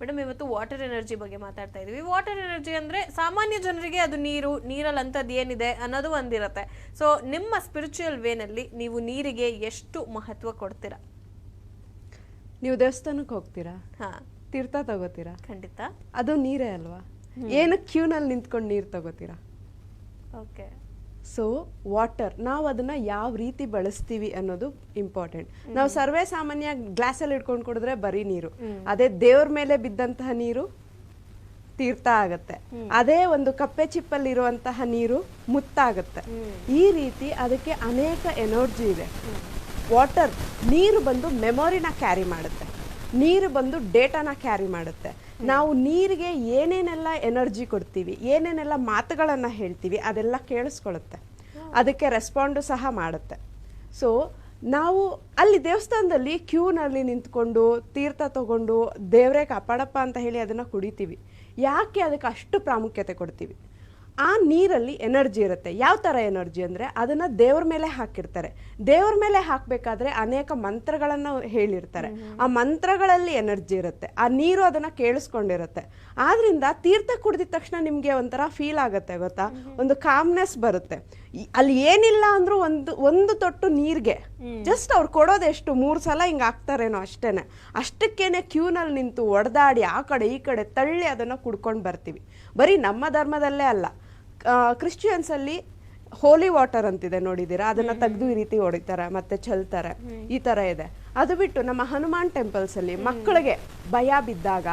Madam ಇವತ್ತು water energy ಬಗ್ಗೆ ಮಾತಾಡ್ತಾ ಇದೀವಿ ವಾಟರ್ ಎನರ್ಜಿ ಅಂದ್ರೆ ಸಾಮಾನ್ಯ ಜನರಿಗೆ ಅದು ನೀರು ನೀರಲ್ಲಿ ಅಂಥದ್ದು ಏನಿದೆ ಅನ್ನೋದು ಒಂದಿರುತ್ತೆ. ಸೊ ನಿಮ್ಮ ಸ್ಪಿರಿಚುವಲ್ ವೇನಲ್ಲಿ ನೀವು ನೀರಿಗೆ ಎಷ್ಟು ಮಹತ್ವ ಕೊಡ್ತೀರಾ? ನೀವು ದೇವಸ್ಥಾನಕ್ಕೆ ಹೋಗ್ತೀರಾ? ಹಾ. ತೀರ್ಥ ತಗೋತೀರಾ? ಖಂಡಿತ. ಅದು ನೀರೇ ಅಲ್ವಾ? ಏನು ಕ್ಯೂನಲ್ಲಿ ನಿಂತ್ಕೊಂಡು ನೀರು ತಗೋತೀರಾ? ಓಕೆ ಸೊ ವಾಟರ್ ನಾವು ಅದನ್ನ ಯಾವ ರೀತಿ ಬಳಸ್ತೀವಿ ಅನ್ನೋದು ಇಂಪಾರ್ಟೆಂಟ್ ನಾವು ಸರ್ವೇ ಸಾಮಾನ್ಯ ಗ್ಲಾಸಲ್ಲಿ ಇಟ್ಕೊಂಡು ಕುಡಿದ್ರೆ ಬರೀ ನೀರು. ಅದೇ ದೇವ್ರ ಮೇಲೆ ಬಿದ್ದಂತಹ ನೀರು ತೀರ್ಥ ಆಗತ್ತೆ. ಅದೇ ಒಂದು ಕಪ್ಪೆ ಚಿಪ್ಪಲ್ಲಿ ಇರುವಂತಹ ನೀರು ಮುತ್ತಾಗತ್ತೆ. ಈ ರೀತಿ ಅದಕ್ಕೆ ಅನೇಕ ಎನರ್ಜಿ ಇದೆ ವಾಟರ್ ನೀರು ಬಂದು ಮೆಮೊರಿನ ಕ್ಯಾರಿ ಮಾಡುತ್ತೆ. ನೀರು ಬಂದು ಡೇಟಾನ ಕ್ಯಾರಿ ಮಾಡುತ್ತೆ. ನಾವು ನೀರಿಗೆ ಏನೇನೆಲ್ಲ ಎನರ್ಜಿ ಕೊಡ್ತೀವಿ ಏನೇನೆಲ್ಲ ಮಾತುಗಳನ್ನು ಹೇಳ್ತೀವಿ ಅದೆಲ್ಲ ಕೇಳಿಸ್ಕೊಳ್ಳುತ್ತೆ ಅದಕ್ಕೆ ರೆಸ್ಪಾಂಡು ಸಹ ಮಾಡುತ್ತೆ. ಸೊ ನಾವು ಅಲ್ಲಿ ದೇವಸ್ಥಾನದಲ್ಲಿ ಕ್ಯೂನಲ್ಲಿ ನಿಂತ್ಕೊಂಡು ತೀರ್ಥ ತಗೊಂಡು ದೇವರೇ ಕಾಪಾಡಪ್ಪ ಅಂತ ಹೇಳಿ ಅದನ್ನು ಕುಡಿತೀವಿ. ಯಾಕೆ ಅದಕ್ಕೆ ಅಷ್ಟು ಪ್ರಾಮುಖ್ಯತೆ ಕೊಡ್ತೀವಿ? ಆ ನೀರಲ್ಲಿ ಎನರ್ಜಿ ಇರುತ್ತೆ. ಯಾವ ಥರ ಎನರ್ಜಿ ಅಂದರೆ ಅದನ್ನು ದೇವ್ರ ಮೇಲೆ ಹಾಕಿರ್ತಾರೆ. ದೇವ್ರ ಮೇಲೆ ಹಾಕಬೇಕಾದ್ರೆ ಅನೇಕ ಮಂತ್ರಗಳನ್ನು ಹೇಳಿರ್ತಾರೆ. ಆ ಮಂತ್ರಗಳಲ್ಲಿ ಎನರ್ಜಿ ಇರುತ್ತೆ. ಆ ನೀರು ಅದನ್ನು ಕೇಳಿಸ್ಕೊಂಡಿರುತ್ತೆ. ಆದ್ರಿಂದ ತೀರ್ಥ ಕುಡಿದ ತಕ್ಷಣ ನಿಮಗೆ ಒಂಥರ ಫೀಲ್ ಆಗುತ್ತೆ ಗೊತ್ತಾ? ಒಂದು ಕಾಮ್ನೆಸ್ ಬರುತ್ತೆ. ಅಲ್ಲಿ ಏನಿಲ್ಲ ಅಂದ್ರೂ ಒಂದು ಒಂದು ತೊಟ್ಟು ನೀರಿಗೆ. ಜಸ್ಟ್ ಅವ್ರು ಕೊಡೋದೆಷ್ಟು ಮೂರು ಸಲ ಹಿಂಗೆ ಹಾಕ್ತಾರೇನೋ ಅಷ್ಟೇನೆ. ಅಷ್ಟಕ್ಕೇನೆ ಕ್ಯೂನಲ್ಲಿ ನಿಂತು ಒಡೆದಾಡಿ ಆ ಕಡೆ ಈ ಕಡೆ ತಳ್ಳಿ ಅದನ್ನು ಕುಡ್ಕೊಂಡು ಬರ್ತೀವಿ. ಬರೀ ನಮ್ಮ ಧರ್ಮದಲ್ಲೇ ಅಲ್ಲ. ಕ್ರಿಶ್ಚಿಯನ್ಸ್ ಅಲ್ಲಿ ಹೋಲಿ ವಾಟರ್ ಅಂತಿದೆ ನೋಡಿದ್ದೀರಾ? ಅದನ್ನ ತೆಗೆದು ಈ ರೀತಿ ಹೊಡಿತಾರೆ ಮತ್ತೆ ಚೆಲ್ತಾರೆ ಈ ತರ ಇದೆ. ಅದು ಬಿಟ್ಟು ನಮ್ಮ ಹನುಮಾನ್ ಟೆಂಪಲ್ಸ್ ಅಲ್ಲಿ ಮಕ್ಕಳಿಗೆ ಭಯ ಬಿದ್ದಾಗ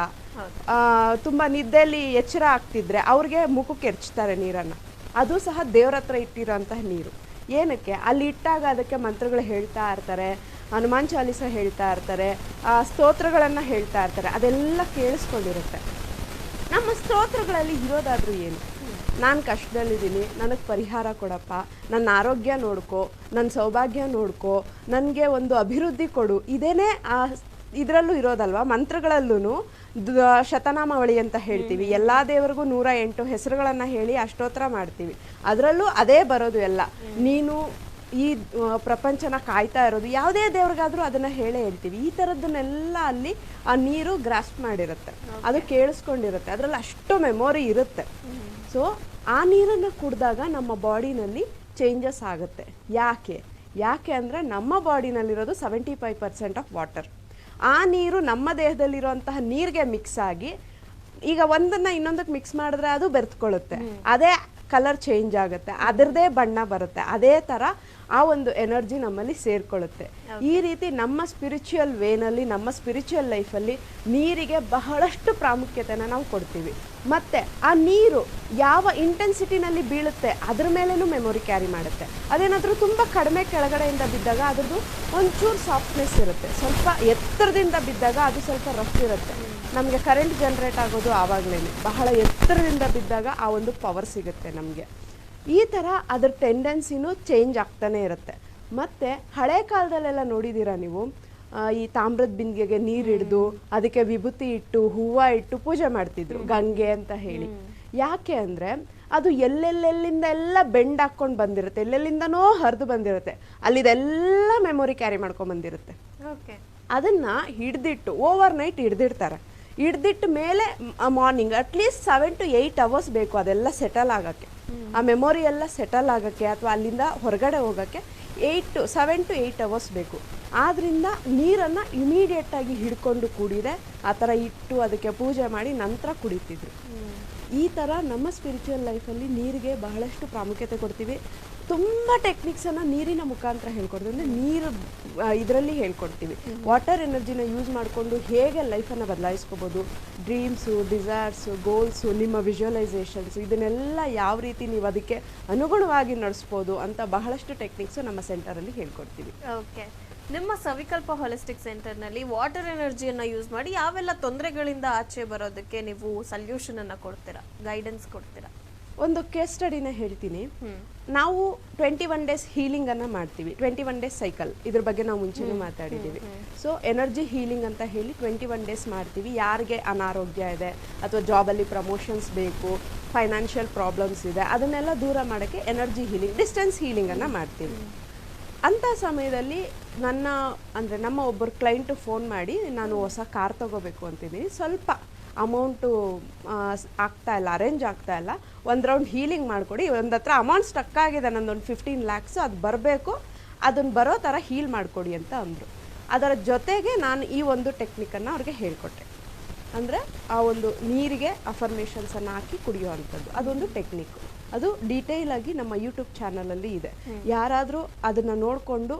ತುಂಬಾ ನಿದ್ದೆಯಲ್ಲಿ ಎಚ್ಚರ ಆಗ್ತಿದ್ರೆ ಅವ್ರಿಗೆ ಮುಖಕ್ಕೆ ಎರ್ಚ್ತಾರೆ ನೀರನ್ನ. ಅದು ಸಹ ದೇವ್ರ ಹತ್ರ ಇಟ್ಟಿರೋಂತಹ ನೀರು. ಏನಕ್ಕೆ? ಅಲ್ಲಿ ಇಟ್ಟಾಗ ಅದಕ್ಕೆ ಮಂತ್ರಗಳು ಹೇಳ್ತಾ ಇರ್ತಾರೆ ಹನುಮಾನ್ ಚಾಲಿಸ ಹೇಳ್ತಾ ಇರ್ತಾರೆ ಆ, ಸ್ತೋತ್ರಗಳನ್ನ ಹೇಳ್ತಾ ಇರ್ತಾರೆ. ಅದೆಲ್ಲ ಕೇಳಿಸ್ಕೊಂಡಿರುತ್ತೆ. ನಮ್ಮ ಸ್ತೋತ್ರಗಳಲ್ಲಿ ಇರೋದಾದ್ರೂ ಏನು? ನಾನು ಕಷ್ಟದಲ್ಲಿದ್ದೀನಿ ನನಗೆ ಪರಿಹಾರ ಕೊಡಪ್ಪ ನನ್ನ ಆರೋಗ್ಯ ನೋಡ್ಕೋ ನನ್ನ ಸೌಭಾಗ್ಯ ನೋಡ್ಕೋ ನನಗೆ ಒಂದು ಅಭಿವೃದ್ಧಿ ಕೊಡು. ಇದೇನೇ ಆ ಇದರಲ್ಲೂ ಇರೋದಲ್ವಾ? ಮಂತ್ರಗಳಲ್ಲೂ ಶತನಾಮಾವಳಿ ಅಂತ ಹೇಳ್ತೀವಿ. ಎಲ್ಲ ದೇವರಿಗೂ ನೂರ ಎಂಟು ಹೆಸರುಗಳನ್ನು ಹೇಳಿ ಅಷ್ಟೋತ್ತರ ಮಾಡ್ತೀವಿ. ಅದರಲ್ಲೂ ಅದೇ ಬರೋದು ಎಲ್ಲ. ನೀನು ಈ ಪ್ರಪಂಚನ ಕಾಯ್ತಾ ಇರೋದು ಯಾವುದೇ ದೇವ್ರಿಗಾದ್ರೂ ಅದನ್ನ ಹೇಳೇ ಹೇಳ್ತೀವಿ. ಈ ಥರದ್ದನ್ನೆಲ್ಲ ಅಲ್ಲಿ ಆ ನೀರು ಗ್ರಾಸ್ಪ್ ಮಾಡಿರುತ್ತೆ. ಅದು ಕೇಳಿಸ್ಕೊಂಡಿರುತ್ತೆ. ಅದರಲ್ಲಿ ಅಷ್ಟು ಮೆಮೊರಿ ಇರುತ್ತೆ. ಸೊ ಆ ನೀರನ್ನು ಕುಡಿದಾಗ ನಮ್ಮ ಬಾಡಿನಲ್ಲಿ ಚೇಂಜಸ್ ಆಗುತ್ತೆ. ಯಾಕೆ? ಯಾಕೆ ಅಂದರೆ ನಮ್ಮ ಬಾಡಿನಲ್ಲಿರೋದು seventy five percent of water ಆ ನೀರು ನಮ್ಮ ದೇಹದಲ್ಲಿರುವಂತಹ ನೀರಿಗೆ ಮಿಕ್ಸ್ ಆಗಿ ಈಗ ಒಂದನ್ನ ಇನ್ನೊಂದಕ್ಕೆ ಮಿಕ್ಸ್ ಮಾಡಿದ್ರೆ ಅದು ಬೆರೆತ್ಕೊಳ್ಳುತ್ತೆ. ಅದೇ ಕಲರ್ ಚೇಂಜ್ ಆಗುತ್ತೆ. ಅದರದೇ ಬಣ್ಣ ಬರುತ್ತೆ. ಅದೇ ಥರ ಆ ಒಂದು ಎನರ್ಜಿ ನಮ್ಮಲ್ಲಿ ಸೇರ್ಕೊಳ್ಳುತ್ತೆ. ಈ ರೀತಿ ನಮ್ಮ ಸ್ಪಿರಿಚುವಲ್ ವೇನಲ್ಲಿ ನಮ್ಮ ಸ್ಪಿರಿಚುವಲ್ ಲೈಫಲ್ಲಿ ನೀರಿಗೆ ಬಹಳಷ್ಟು ಪ್ರಾಮುಖ್ಯತೆಯನ್ನು ನಾವು ಕೊಡ್ತೀವಿ. ಮತ್ತೆ ಆ ನೀರು ಯಾವ ಇಂಟೆನ್ಸಿಟಿನಲ್ಲಿ ಬೀಳುತ್ತೆ, ಅದ್ರ ಮೇಲೇ ಮೆಮೊರಿ ಕ್ಯಾರಿ ಮಾಡುತ್ತೆ. ಅದೇನಾದರೂ ತುಂಬ ಕಡಿಮೆ ಕೆಳಗಡೆಯಿಂದ ಬಿದ್ದಾಗ ಅದ್ರದ್ದು ಒಂಚೂರು ಸಾಫ್ಟ್ನೆಸ್ ಇರುತ್ತೆ. ಸ್ವಲ್ಪ ಎತ್ತರದಿಂದ ಬಿದ್ದಾಗ ಅದು ಸ್ವಲ್ಪ ರಫ್ ಇರುತ್ತೆ. ನಮಗೆ ಕರೆಂಟ್ ಜನರೇಟ್ ಆಗೋದು ಆವಾಗಲೇ ಬಹಳ ಎತ್ತರದಿಂದ ಬಿದ್ದಾಗ ಆ ಒಂದು ಪವರ್ ಸಿಗುತ್ತೆ ನಮಗೆ. ಈ ಥರ ಅದ್ರ ಟೆಂಡೆನ್ಸಿನೂ ಚೇಂಜ್ ಆಗ್ತಾನೆ ಇರುತ್ತೆ. ಮತ್ತು ಹಳೆ ಕಾಲದಲ್ಲೆಲ್ಲ ನೋಡಿದ್ದೀರಾ ನೀವು? ಈ ತಾಮ್ರದ ಬಿಂದಿಗೆಗೆ ನೀರು ಹಿಡಿದು ಅದಕ್ಕೆ ವಿಭೂತಿ ಇಟ್ಟು ಹೂವು ಇಟ್ಟು ಪೂಜೆ ಮಾಡ್ತಿದ್ರು ಗಂಗೆ ಅಂತ ಹೇಳಿ. ಯಾಕೆ ಅಂದರೆ ಅದು ಎಲ್ಲೆಲ್ಲೆಲ್ಲಿಂದ ಎಲ್ಲ ಬೆಂಡ್ ಹಾಕ್ಕೊಂಡು ಬಂದಿರುತ್ತೆ ಎಲ್ಲೆಲ್ಲಿಂದನೋ ಹರಿದು ಬಂದಿರುತ್ತೆ. ಅಲ್ಲಿದೆಲ್ಲ ಮೆಮೊರಿ ಕ್ಯಾರಿ ಮಾಡ್ಕೊಂಡು ಬಂದಿರುತ್ತೆ. ಓಕೆ. ಅದನ್ನ ಹಿಡ್ದಿಟ್ಟು ಓವರ್ ನೈಟ್ ಹಿಡ್ದಿಡ್ತಾರೆ. ಹಿಡ್ದಿಟ್ಟ ಮೇಲೆ morning at least seven to eight hours ಬೇಕು ಅದೆಲ್ಲ ಸೆಟಲ್ ಆಗೋಕ್ಕೆ. ಆ ಮೆಮೊರಿ ಎಲ್ಲ ಸೆಟಲ್ ಆಗೋಕ್ಕೆ ಅಥವಾ ಅಲ್ಲಿಂದ ಹೊರಗಡೆ ಹೋಗೋಕ್ಕೆ eight to seven to eight hours ಬೇಕು. ಆದ್ರಿಂದ ನೀರನ್ನು ಇಮಿಡಿಯೇಟಾಗಿ ಹಿಡ್ಕೊಂಡು ಕೂಡಿದೆ. ಆ ಥರ ಇಟ್ಟು ಅದಕ್ಕೆ ಪೂಜೆ ಮಾಡಿ ನಂತರ ಕುಡಿತಿದ್ರು. ಈ ಥರ ನಮ್ಮ ಸ್ಪಿರಿಚುವಲ್ ಲೈಫಲ್ಲಿ ನೀರಿಗೆ ಬಹಳಷ್ಟು ಪ್ರಾಮುಖ್ಯತೆ ಕೊಡ್ತೀವಿ. ತುಂಬ ಟೆಕ್ನಿಕ್ಸನ್ನು ನೀರಿನ ಮುಖಾಂತರ ಹೇಳ್ಕೊಡ್ತೀವಿ. ಅಂದರೆ ನೀರು ಇದರಲ್ಲಿ ಹೇಳ್ಕೊಡ್ತೀವಿ. ವಾಟರ್ ಎನರ್ಜಿನ ಯೂಸ್ ಮಾಡಿಕೊಂಡು ಹೇಗೆ ಲೈಫನ್ನು ಬದಲಾಯಿಸ್ಕೋಬೋದು. ಡ್ರೀಮ್ಸು ಡಿಸೈರ್ಸು ಗೋಲ್ಸು ನಿಮ್ಮ ವಿಜುವಲೈಸೇಷನ್ಸ್ ಇದನ್ನೆಲ್ಲ ಯಾವ ರೀತಿ ನೀವು ಅದಕ್ಕೆ ಅನುಗುಣವಾಗಿ ನಡೆಸ್ಬೋದು ಅಂತ ಬಹಳಷ್ಟು ಟೆಕ್ನಿಕ್ಸು ನಮ್ಮ ಸೆಂಟರಲ್ಲಿ ಹೇಳ್ಕೊಡ್ತೀವಿ. ಓಕೆ ನಿಮ್ಮ ಸವಿಕಲ್ಪ ಹೊಲಿಸ್ಟಿಕ್ ಸೆಂಟರ್ನಲ್ಲಿ ವಾಟರ್ ಎನರ್ಜಿಯನ್ನು ಯೂಸ್ ಮಾಡಿ ಯಾವೆಲ್ಲ ತೊಂದರೆಗಳಿಂದ ಆಚೆ ಬರೋದಕ್ಕೆ ನೀವು ಸಲ್ಯೂಷನ್ ಅನ್ನ ಕೊಡ್ತೀರಾ ಗೈಡೆನ್ಸ್ ಕೊಡ್ತೀರಾ? ಒಂದು ಕೇಸ್ ಸ್ಟಡಿನ ಹೇಳ್ತೀನಿ. ನಾವು ಟ್ವೆಂಟಿ ಒನ್ ಡೇಸ್ ಹೀಲಿಂಗ್ ಅನ್ನ ಮಾಡ್ತೀವಿ. ಟ್ವೆಂಟಿ ಒನ್ ಡೇಸ್ ಸೈಕಲ್ ಇದ್ರ ಬಗ್ಗೆ ನಾವು ಮುಂಚೆನೂ ಮಾತಾಡಿದ್ದೀವಿ. ಸೊ ಎನರ್ಜಿ ಹೀಲಿಂಗ್ ಅಂತ ಹೇಳಿ ಟ್ವೆಂಟಿ ಒನ್ ಡೇಸ್ ಮಾಡ್ತೀವಿ. ಯಾರಿಗೆ ಅನಾರೋಗ್ಯ ಇದೆ ಅಥವಾ ಜಾಬಲ್ಲಿ ಪ್ರಮೋಷನ್ಸ್ ಬೇಕು ಫೈನಾನ್ಷಿಯಲ್ ಪ್ರಾಬ್ಲಮ್ಸ್ ಇದೆ ಅದನ್ನೆಲ್ಲ ದೂರ ಮಾಡೋಕ್ಕೆ ಎನರ್ಜಿ ಹೀಲಿಂಗ್ ಡಿಸ್ಟೆನ್ಸ್ ಹೀಲಿಂಗ್ ಅನ್ನ ಮಾಡ್ತೀವಿ. ಅಂಥ ಸಮಯದಲ್ಲಿ ನನ್ನ, ಅಂದರೆ ನಮ್ಮ ಒಬ್ಬರು ಕ್ಲೈಂಟು ಫೋನ್ ಮಾಡಿ, ನಾನು ಹೊಸ ಕಾರ್ ತಗೋಬೇಕು ಅಂತಿದ್ದೀನಿ ಸ್ವಲ್ಪ ಅಮೌಂಟು ಆಗ್ತಾ ಇಲ್ಲ ಅರೇಂಜ್ ಆಗ್ತಾ ಇಲ್ಲ. ಒಂದು ರೌಂಡ್ ಹೀಲಿಂಗ್ ಮಾಡಿಕೊಡಿ. ಒಂದು ಹತ್ರ ಅಮೌಂಟ್ ಸ್ಟಕ್ ಆಗಿದೆ, ನಂದೊಂದು ಫಿಫ್ಟೀನ್ ಲ್ಯಾಕ್ಸು ಅದು ಬರಬೇಕು. ಅದನ್ನು ಬರೋ ಥರ ಹೀಲ್ ಮಾಡಿಕೊಡಿ ಅಂತ ಅಂದರು. ಅದರ ಜೊತೆಗೆ ನಾನು ಈ ಒಂದು ಟೆಕ್ನಿಕನ್ನು ಅವ್ರಿಗೆ ಹೇಳಿಕೊಟ್ಟೆ ಅಂದರೆ ಆ ಒಂದು ನೀರಿಗೆ ಅಫರ್ಮೇಷನ್ಸನ್ನು ಹಾಕಿ ಕುಡಿಯೋ ಅಂಥದ್ದು. ಅದೊಂದು ಟೆಕ್ನಿಕ್ ಅದು ಡೀಟೇಲ್ ಆಗಿ ನಮ್ಮ ಯೂಟ್ಯೂಬ್ ಚಾನಲಲ್ಲಿ ಇದೆ. ಯಾರಾದರೂ ಅದನ್ನ ನೋಡಿಕೊಂಡು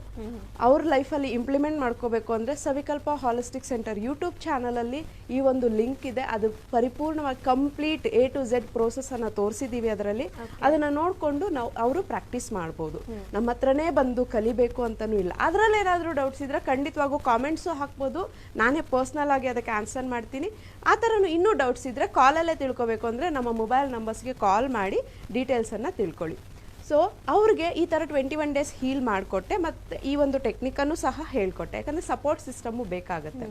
ಅವ್ರ ಲೈಫಲ್ಲಿ ಇಂಪ್ಲಿಮೆಂಟ್ ಮಾಡ್ಕೋಬೇಕು ಅಂದ್ರೆ ಸವಿಕಲ್ಪ ಹಾಲಿಸ್ಟಿಕ್ ಸೆಂಟರ್ ಯೂಟ್ಯೂಬ್ ಚಾನಲಲ್ಲಿ ಈ ಒಂದು ಲಿಂಕ್ ಇದೆ. ಅದು ಪರಿಪೂರ್ಣವಾಗಿ ಕಂಪ್ಲೀಟ್ ಎ ಟು ಝೆಡ್ ಪ್ರೋಸೆಸ್ಸನ್ನು ತೋರಿಸಿದೀವಿ ಅದರಲ್ಲಿ. ಅದನ್ನ ನೋಡಿಕೊಂಡು ನಾವು ಅವರು ಪ್ರಾಕ್ಟೀಸ್ ಮಾಡ್ಬೋದು. ನಮ್ಮ ಹತ್ರನೇ ಬಂದು ಕಲಿಬೇಕು ಅಂತಲೂ ಇಲ್ಲ. ಅದರಲ್ಲಿ ಏನಾದರೂ ಡೌಟ್ಸ್ ಇದ್ದರೆ ಖಂಡಿತವಾಗೂ ಕಾಮೆಂಟ್ಸು ಹಾಕ್ಬೋದು. ನಾನೇ ಪರ್ಸ್ನಲ್ ಆಗಿ ಅದಕ್ಕೆ ಆನ್ಸರ್ ಮಾಡ್ತೀನಿ. ಆ ಥರನೂ ಇನ್ನೂ ಡೌಟ್ಸ್ ಇದ್ದರೆ ಕಾಲಲ್ಲೇ ತಿಳ್ಕೊಬೇಕು. ಅಂದರೆ ನಮ್ಮ ಮೊಬೈಲ್ ನಂಬರ್ಸ್ಗೆ ಕಾಲ್ ಮಾಡಿ ಡೀಟೇಲ್ಸನ್ನು ತಿಳ್ಕೊಳ್ಳಿ. ಸೊ ಅವ್ರಿಗೆ ಈ ಥರ ಟ್ವೆಂಟಿ ಒನ್ ಡೇಸ್ ಹೀಲ್ ಮಾಡಿಕೊಟ್ಟೆ ಮತ್ತು ಈ ಒಂದು ಟೆಕ್ನಿಕನ್ನು ಸಹ ಹೇಳ್ಕೊಟ್ಟೆ. ಯಾಕಂದರೆ ಸಪೋರ್ಟ್ ಸಿಸ್ಟಮು ಬೇಕಾಗುತ್ತೆ.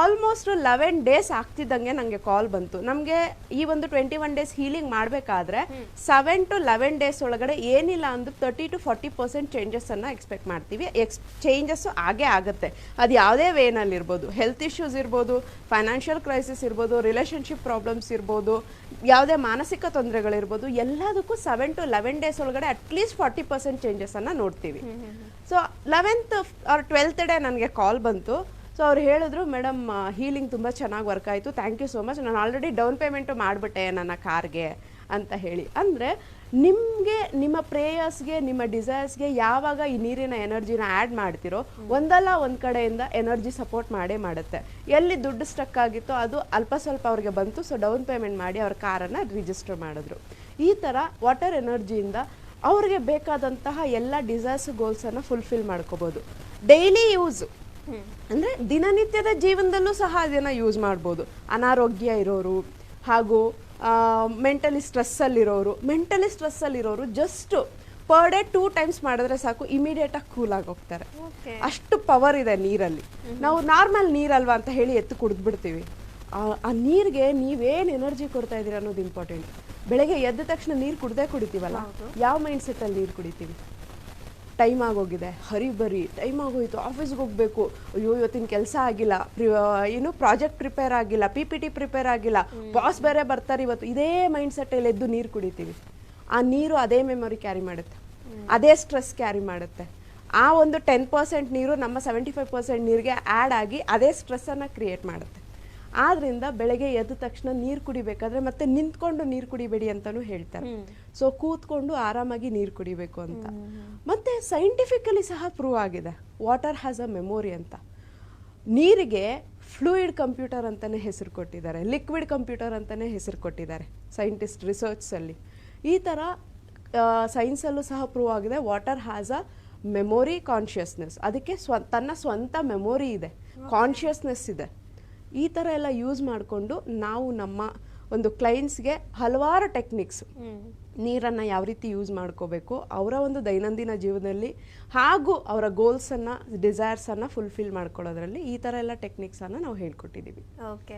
ಆಲ್ಮೋಸ್ಟ್ ಲೆವೆನ್ ಡೇಸ್ ಆಗ್ತಿದ್ದಂಗೆ ನನಗೆ ಕಾಲ್ ಬಂತು. ನಮಗೆ ಈ ಒಂದು ಟ್ವೆಂಟಿ ಒನ್ ಡೇಸ್ ಹೀಲಿಂಗ್ ಮಾಡಬೇಕಾದ್ರೆ ಸೆವೆನ್ ಟು ಲೆವೆನ್ ಡೇಸ್ ಒಳಗಡೆ ಏನಿಲ್ಲ ಅಂದ್ರೂ ತರ್ಟಿ ಟು ಫಾರ್ಟಿ ಪರ್ಸೆಂಟ್ ಚೇಂಜಸ್ಸನ್ನು ಎಕ್ಸ್ಪೆಕ್ಟ್ ಮಾಡ್ತೀವಿ. ಎಕ್ಸ್ ಚೇಂಜಸ್ಸು ಆಗೇ ಆಗುತ್ತೆ. ಅದು ಯಾವುದೇ ವೇನಲ್ಲಿ ಇರ್ಬೋದು. ಹೆಲ್ತ್ ಇಶ್ಯೂಸ್ ಇರ್ಬೋದು ಫೈನಾನ್ಷಿಯಲ್ ಕ್ರೈಸಿಸ್ ಇರ್ಬೋದು ರಿಲೇಷನ್ಶಿಪ್ ಪ್ರಾಬ್ಲಮ್ಸ್ ಇರ್ಬೋದು ಯಾವುದೇ ಮಾನಸಿಕ ತೊಂದರೆಗಳಿರ್ಬೋದು ಎಲ್ಲದಕ್ಕೂ seven to eleven days at least forty percent percent ಚೇಂಜಸನ್ನು ನೋಡ್ತೀವಿ. So eleventh or twelfth day ನನಗೆ ಕಾಲ್ ಬಂತು. ಸೊ ಅವ್ರು ಹೇಳಿದ್ರು ಮೇಡಮ್ ಹೀಲಿಂಗ್ ತುಂಬ ಚೆನ್ನಾಗಿ ವರ್ಕ್ ಆಯಿತು. ಥ್ಯಾಂಕ್ ಯು ಸೋ ಮಚ್ ನಾನು ಆಲ್ರೆಡಿ ಡೌನ್ ಪೇಮೆಂಟು ಮಾಡಿಬಿಟ್ಟೆ ನನ್ನ ಕಾರ್ಗೆ ಅಂತ ಹೇಳಿ. ಅಂದರೆ ನಿಮಗೆ ನಿಮ್ಮ ಪ್ರೇಯರ್ಸ್ಗೆ ನಿಮ್ಮ ಡಿಸೈರ್ಸ್ಗೆ ಯಾವಾಗ ಈ ನೀರಿನ ಎನರ್ಜಿನ ಆ್ಯಡ್ ಮಾಡ್ತಿರೋ ಒಂದಲ್ಲ ಒಂದು ಕಡೆಯಿಂದ ಎನರ್ಜಿ ಸಪೋರ್ಟ್ ಮಾಡೇ ಮಾಡುತ್ತೆ. ಎಲ್ಲಿ ದುಡ್ಡು ಸ್ಟಕ್ ಆಗಿತ್ತೋ ಅದು ಅಲ್ಪ ಸ್ವಲ್ಪ ಅವ್ರಿಗೆ ಬಂತು. ಸೊ ಡೌನ್ ಪೇಮೆಂಟ್ ಮಾಡಿ ಅವ್ರ ಕಾರನ್ನು ರಿಜಿಸ್ಟರ್ ಮಾಡಿದ್ರು. ಈ ಥರ ವಾಟರ್ ಎನರ್ಜಿಯಿಂದ ಅವ್ರಿಗೆ ಬೇಕಾದಂತಹ ಎಲ್ಲ ಡಿಸೈರ್ಸ್ ಗೋಲ್ಸನ್ನು ಫುಲ್ಫಿಲ್ ಮಾಡ್ಕೋಬೋದು. ಡೈಲಿ ಯೂಸ್ ಅಂದರೆ ದಿನನಿತ್ಯದ ಜೀವನದಲ್ಲೂ ಸಹ ಅದನ್ನು ಯೂಸ್ ಮಾಡ್ಬೋದು. ಅನಾರೋಗ್ಯ ಇರೋರು ಹಾಗೂ ಮೆಂಟಲಿ ಸ್ಟ್ರೆಸ್ಸಲ್ಲಿರೋರು mentally ಸ್ಟ್ರೆಸ್ಸಲ್ಲಿರೋರು just per day two times ಮಾಡಿದ್ರೆ ಸಾಕು ಇಮಿಡಿಯೇಟಾಗಿ ಕೂಲ್ ಆಗಿ ಹೋಗ್ತಾರೆ. ಅಷ್ಟು ಪವರ್ ಇದೆ ನೀರಲ್ಲಿ. ನಾವು ನಾರ್ಮಲ್ ನೀರಲ್ವಾ ಅಂತ ಹೇಳಿ ಎತ್ತು ಕುಡಿದ್ಬಿಡ್ತೀವಿ. ಆ- ಆ ನೀರಿಗೆ ನೀವೇನು ಎನರ್ಜಿ ಕೊಡ್ತಾ ಇದ್ದೀರ ಅನ್ನೋದು ಇಂಪಾರ್ಟೆಂಟ್ ಬೆಳಗ್ಗೆ ಎದ್ದ ತಕ್ಷಣ ನೀರು ಕುಡ್ದೇ ಕುಡಿತೀವಲ್ಲ? ಯಾವ ಮೈಂಡ್ ಸೆಟ್ಟಲ್ಲಿ ನೀರು ಕುಡಿತೀವಿ? ಟೈಮ್ ಆಗೋಗಿದೆ. ಹರಿ ಬರಿ. ಟೈಮ್ ಆಗೋಯ್ತು. ಆಫೀಸ್ಗೆ ಹೋಗಬೇಕು. ಅಯ್ಯೋ ಇವತ್ತಿನ ಕೆಲಸ ಆಗಿಲ್ಲ. ಪ್ರಿ- ಏನು ಪ್ರಾಜೆಕ್ಟ್ ಪ್ರಿಪೇರ್ ಆಗಿಲ್ಲ. ಪಿ ಪಿ ಟಿ ಪ್ರಿಪೇರ್ ಆಗಿಲ್ಲ. ಬಾಸ್ ಬೇರೆ ಬರ್ತಾರೆ ಇವತ್ತು. ಇದೇ ಮೈಂಡ್ ಸೆಟ್ಟಲ್ಲಿ ಎದ್ದು ನೀರು ಕುಡಿತೀವಿ. ಆ ನೀರು ಅದೇ ಮೆಮೊರಿ ಕ್ಯಾರಿ ಮಾಡುತ್ತೆ. ಅದೇ ಸ್ಟ್ರೆಸ್ ಕ್ಯಾರಿ ಮಾಡುತ್ತೆ. ಆ ಒಂದು ಟೆನ್ ಪರ್ಸೆಂಟ್ ನೀರು ನಮ್ಮ ಸೆವೆಂಟಿ ಫೈವ್ ಪರ್ಸೆಂಟ್ ನೀರಿಗೆ ಆ್ಯಡ್ ಆಗಿ ಅದೇ ಸ್ಟ್ರೆಸ್ಸನ್ನು ಕ್ರಿಯೇಟ್ ಮಾಡುತ್ತೆ. ಆದ್ರಿಂದ ಬೆಳಗ್ಗೆ ಎದ್ದ ತಕ್ಷಣ ನೀರು ಕುಡಿಬೇಕಾದ್ರೆ ಮತ್ತೆ ನಿಂತ್ಕೊಂಡು ನೀರು ಕುಡಿಬೇಡಿ ಅಂತಾನು ಹೇಳ್ತಾರೆ. ಸೊ ಕೂತ್ಕೊಂಡು ಆರಾಮಾಗಿ ನೀರು ಕುಡಿಬೇಕು ಅಂತ. ಮತ್ತೆ ಸೈಂಟಿಫಿಕಲಿ ಸಹ ಪ್ರೂವ್ ಆಗಿದೆ. ವಾಟರ್ ಹ್ಯಾಸ್ ಅ ಮೆಮೊರಿ ಅಂತ. ನೀರಿಗೆ ಫ್ಲೂಯಿಡ್ ಕಂಪ್ಯೂಟರ್ ಅಂತಾನೆ ಹೆಸರು ಕೊಟ್ಟಿದ್ದಾರೆ. ಲಿಕ್ವಿಡ್ ಕಂಪ್ಯೂಟರ್ ಅಂತಾನೆ ಹೆಸರು ಕೊಟ್ಟಿದ್ದಾರೆ ಸೈಂಟಿಸ್ಟ್ ರಿಸರ್ಚ್ಸಲ್ಲಿ ಈ ಥರ ಸೈನ್ಸಲ್ಲೂ ಸಹ ಪ್ರೂವ್ ಆಗಿದೆ. Water has a memory consciousness ಅದಕ್ಕೆ ಸ್ವ ತನ್ನ ಸ್ವಂತ ಮೆಮೊರಿ ಇದೆ. ಕಾನ್ಷಿಯಸ್ನೆಸ್ ಇದೆ. ಈ ಥರ ಎಲ್ಲ ಯೂಸ್ ಮಾಡಿಕೊಂಡು ನಾವು ನಮ್ಮ ಒಂದು ಕ್ಲೈಂಟ್ಸ್ಗೆ ಹಲವಾರು ಟೆಕ್ನಿಕ್ಸ್ ನೀರನ್ನು ಯಾವ ರೀತಿ ಯೂಸ್ ಮಾಡ್ಕೋಬೇಕು ಅವರ ಒಂದು ದೈನಂದಿನ ಜೀವನದಲ್ಲಿ ಹಾಗೂ ಅವರ ಗೋಲ್ಸನ್ನು ಡಿಸೈರ್ಸನ್ನು ಫುಲ್ಫಿಲ್ ಮಾಡ್ಕೊಳ್ಳೋದ್ರಲ್ಲಿ ಈ ಥರ ಎಲ್ಲ ಟೆಕ್ನಿಕ್ಸನ್ನು ನಾವು ಹೇಳ್ಕೊಟ್ಟಿದ್ದೀವಿ. ಓಕೆ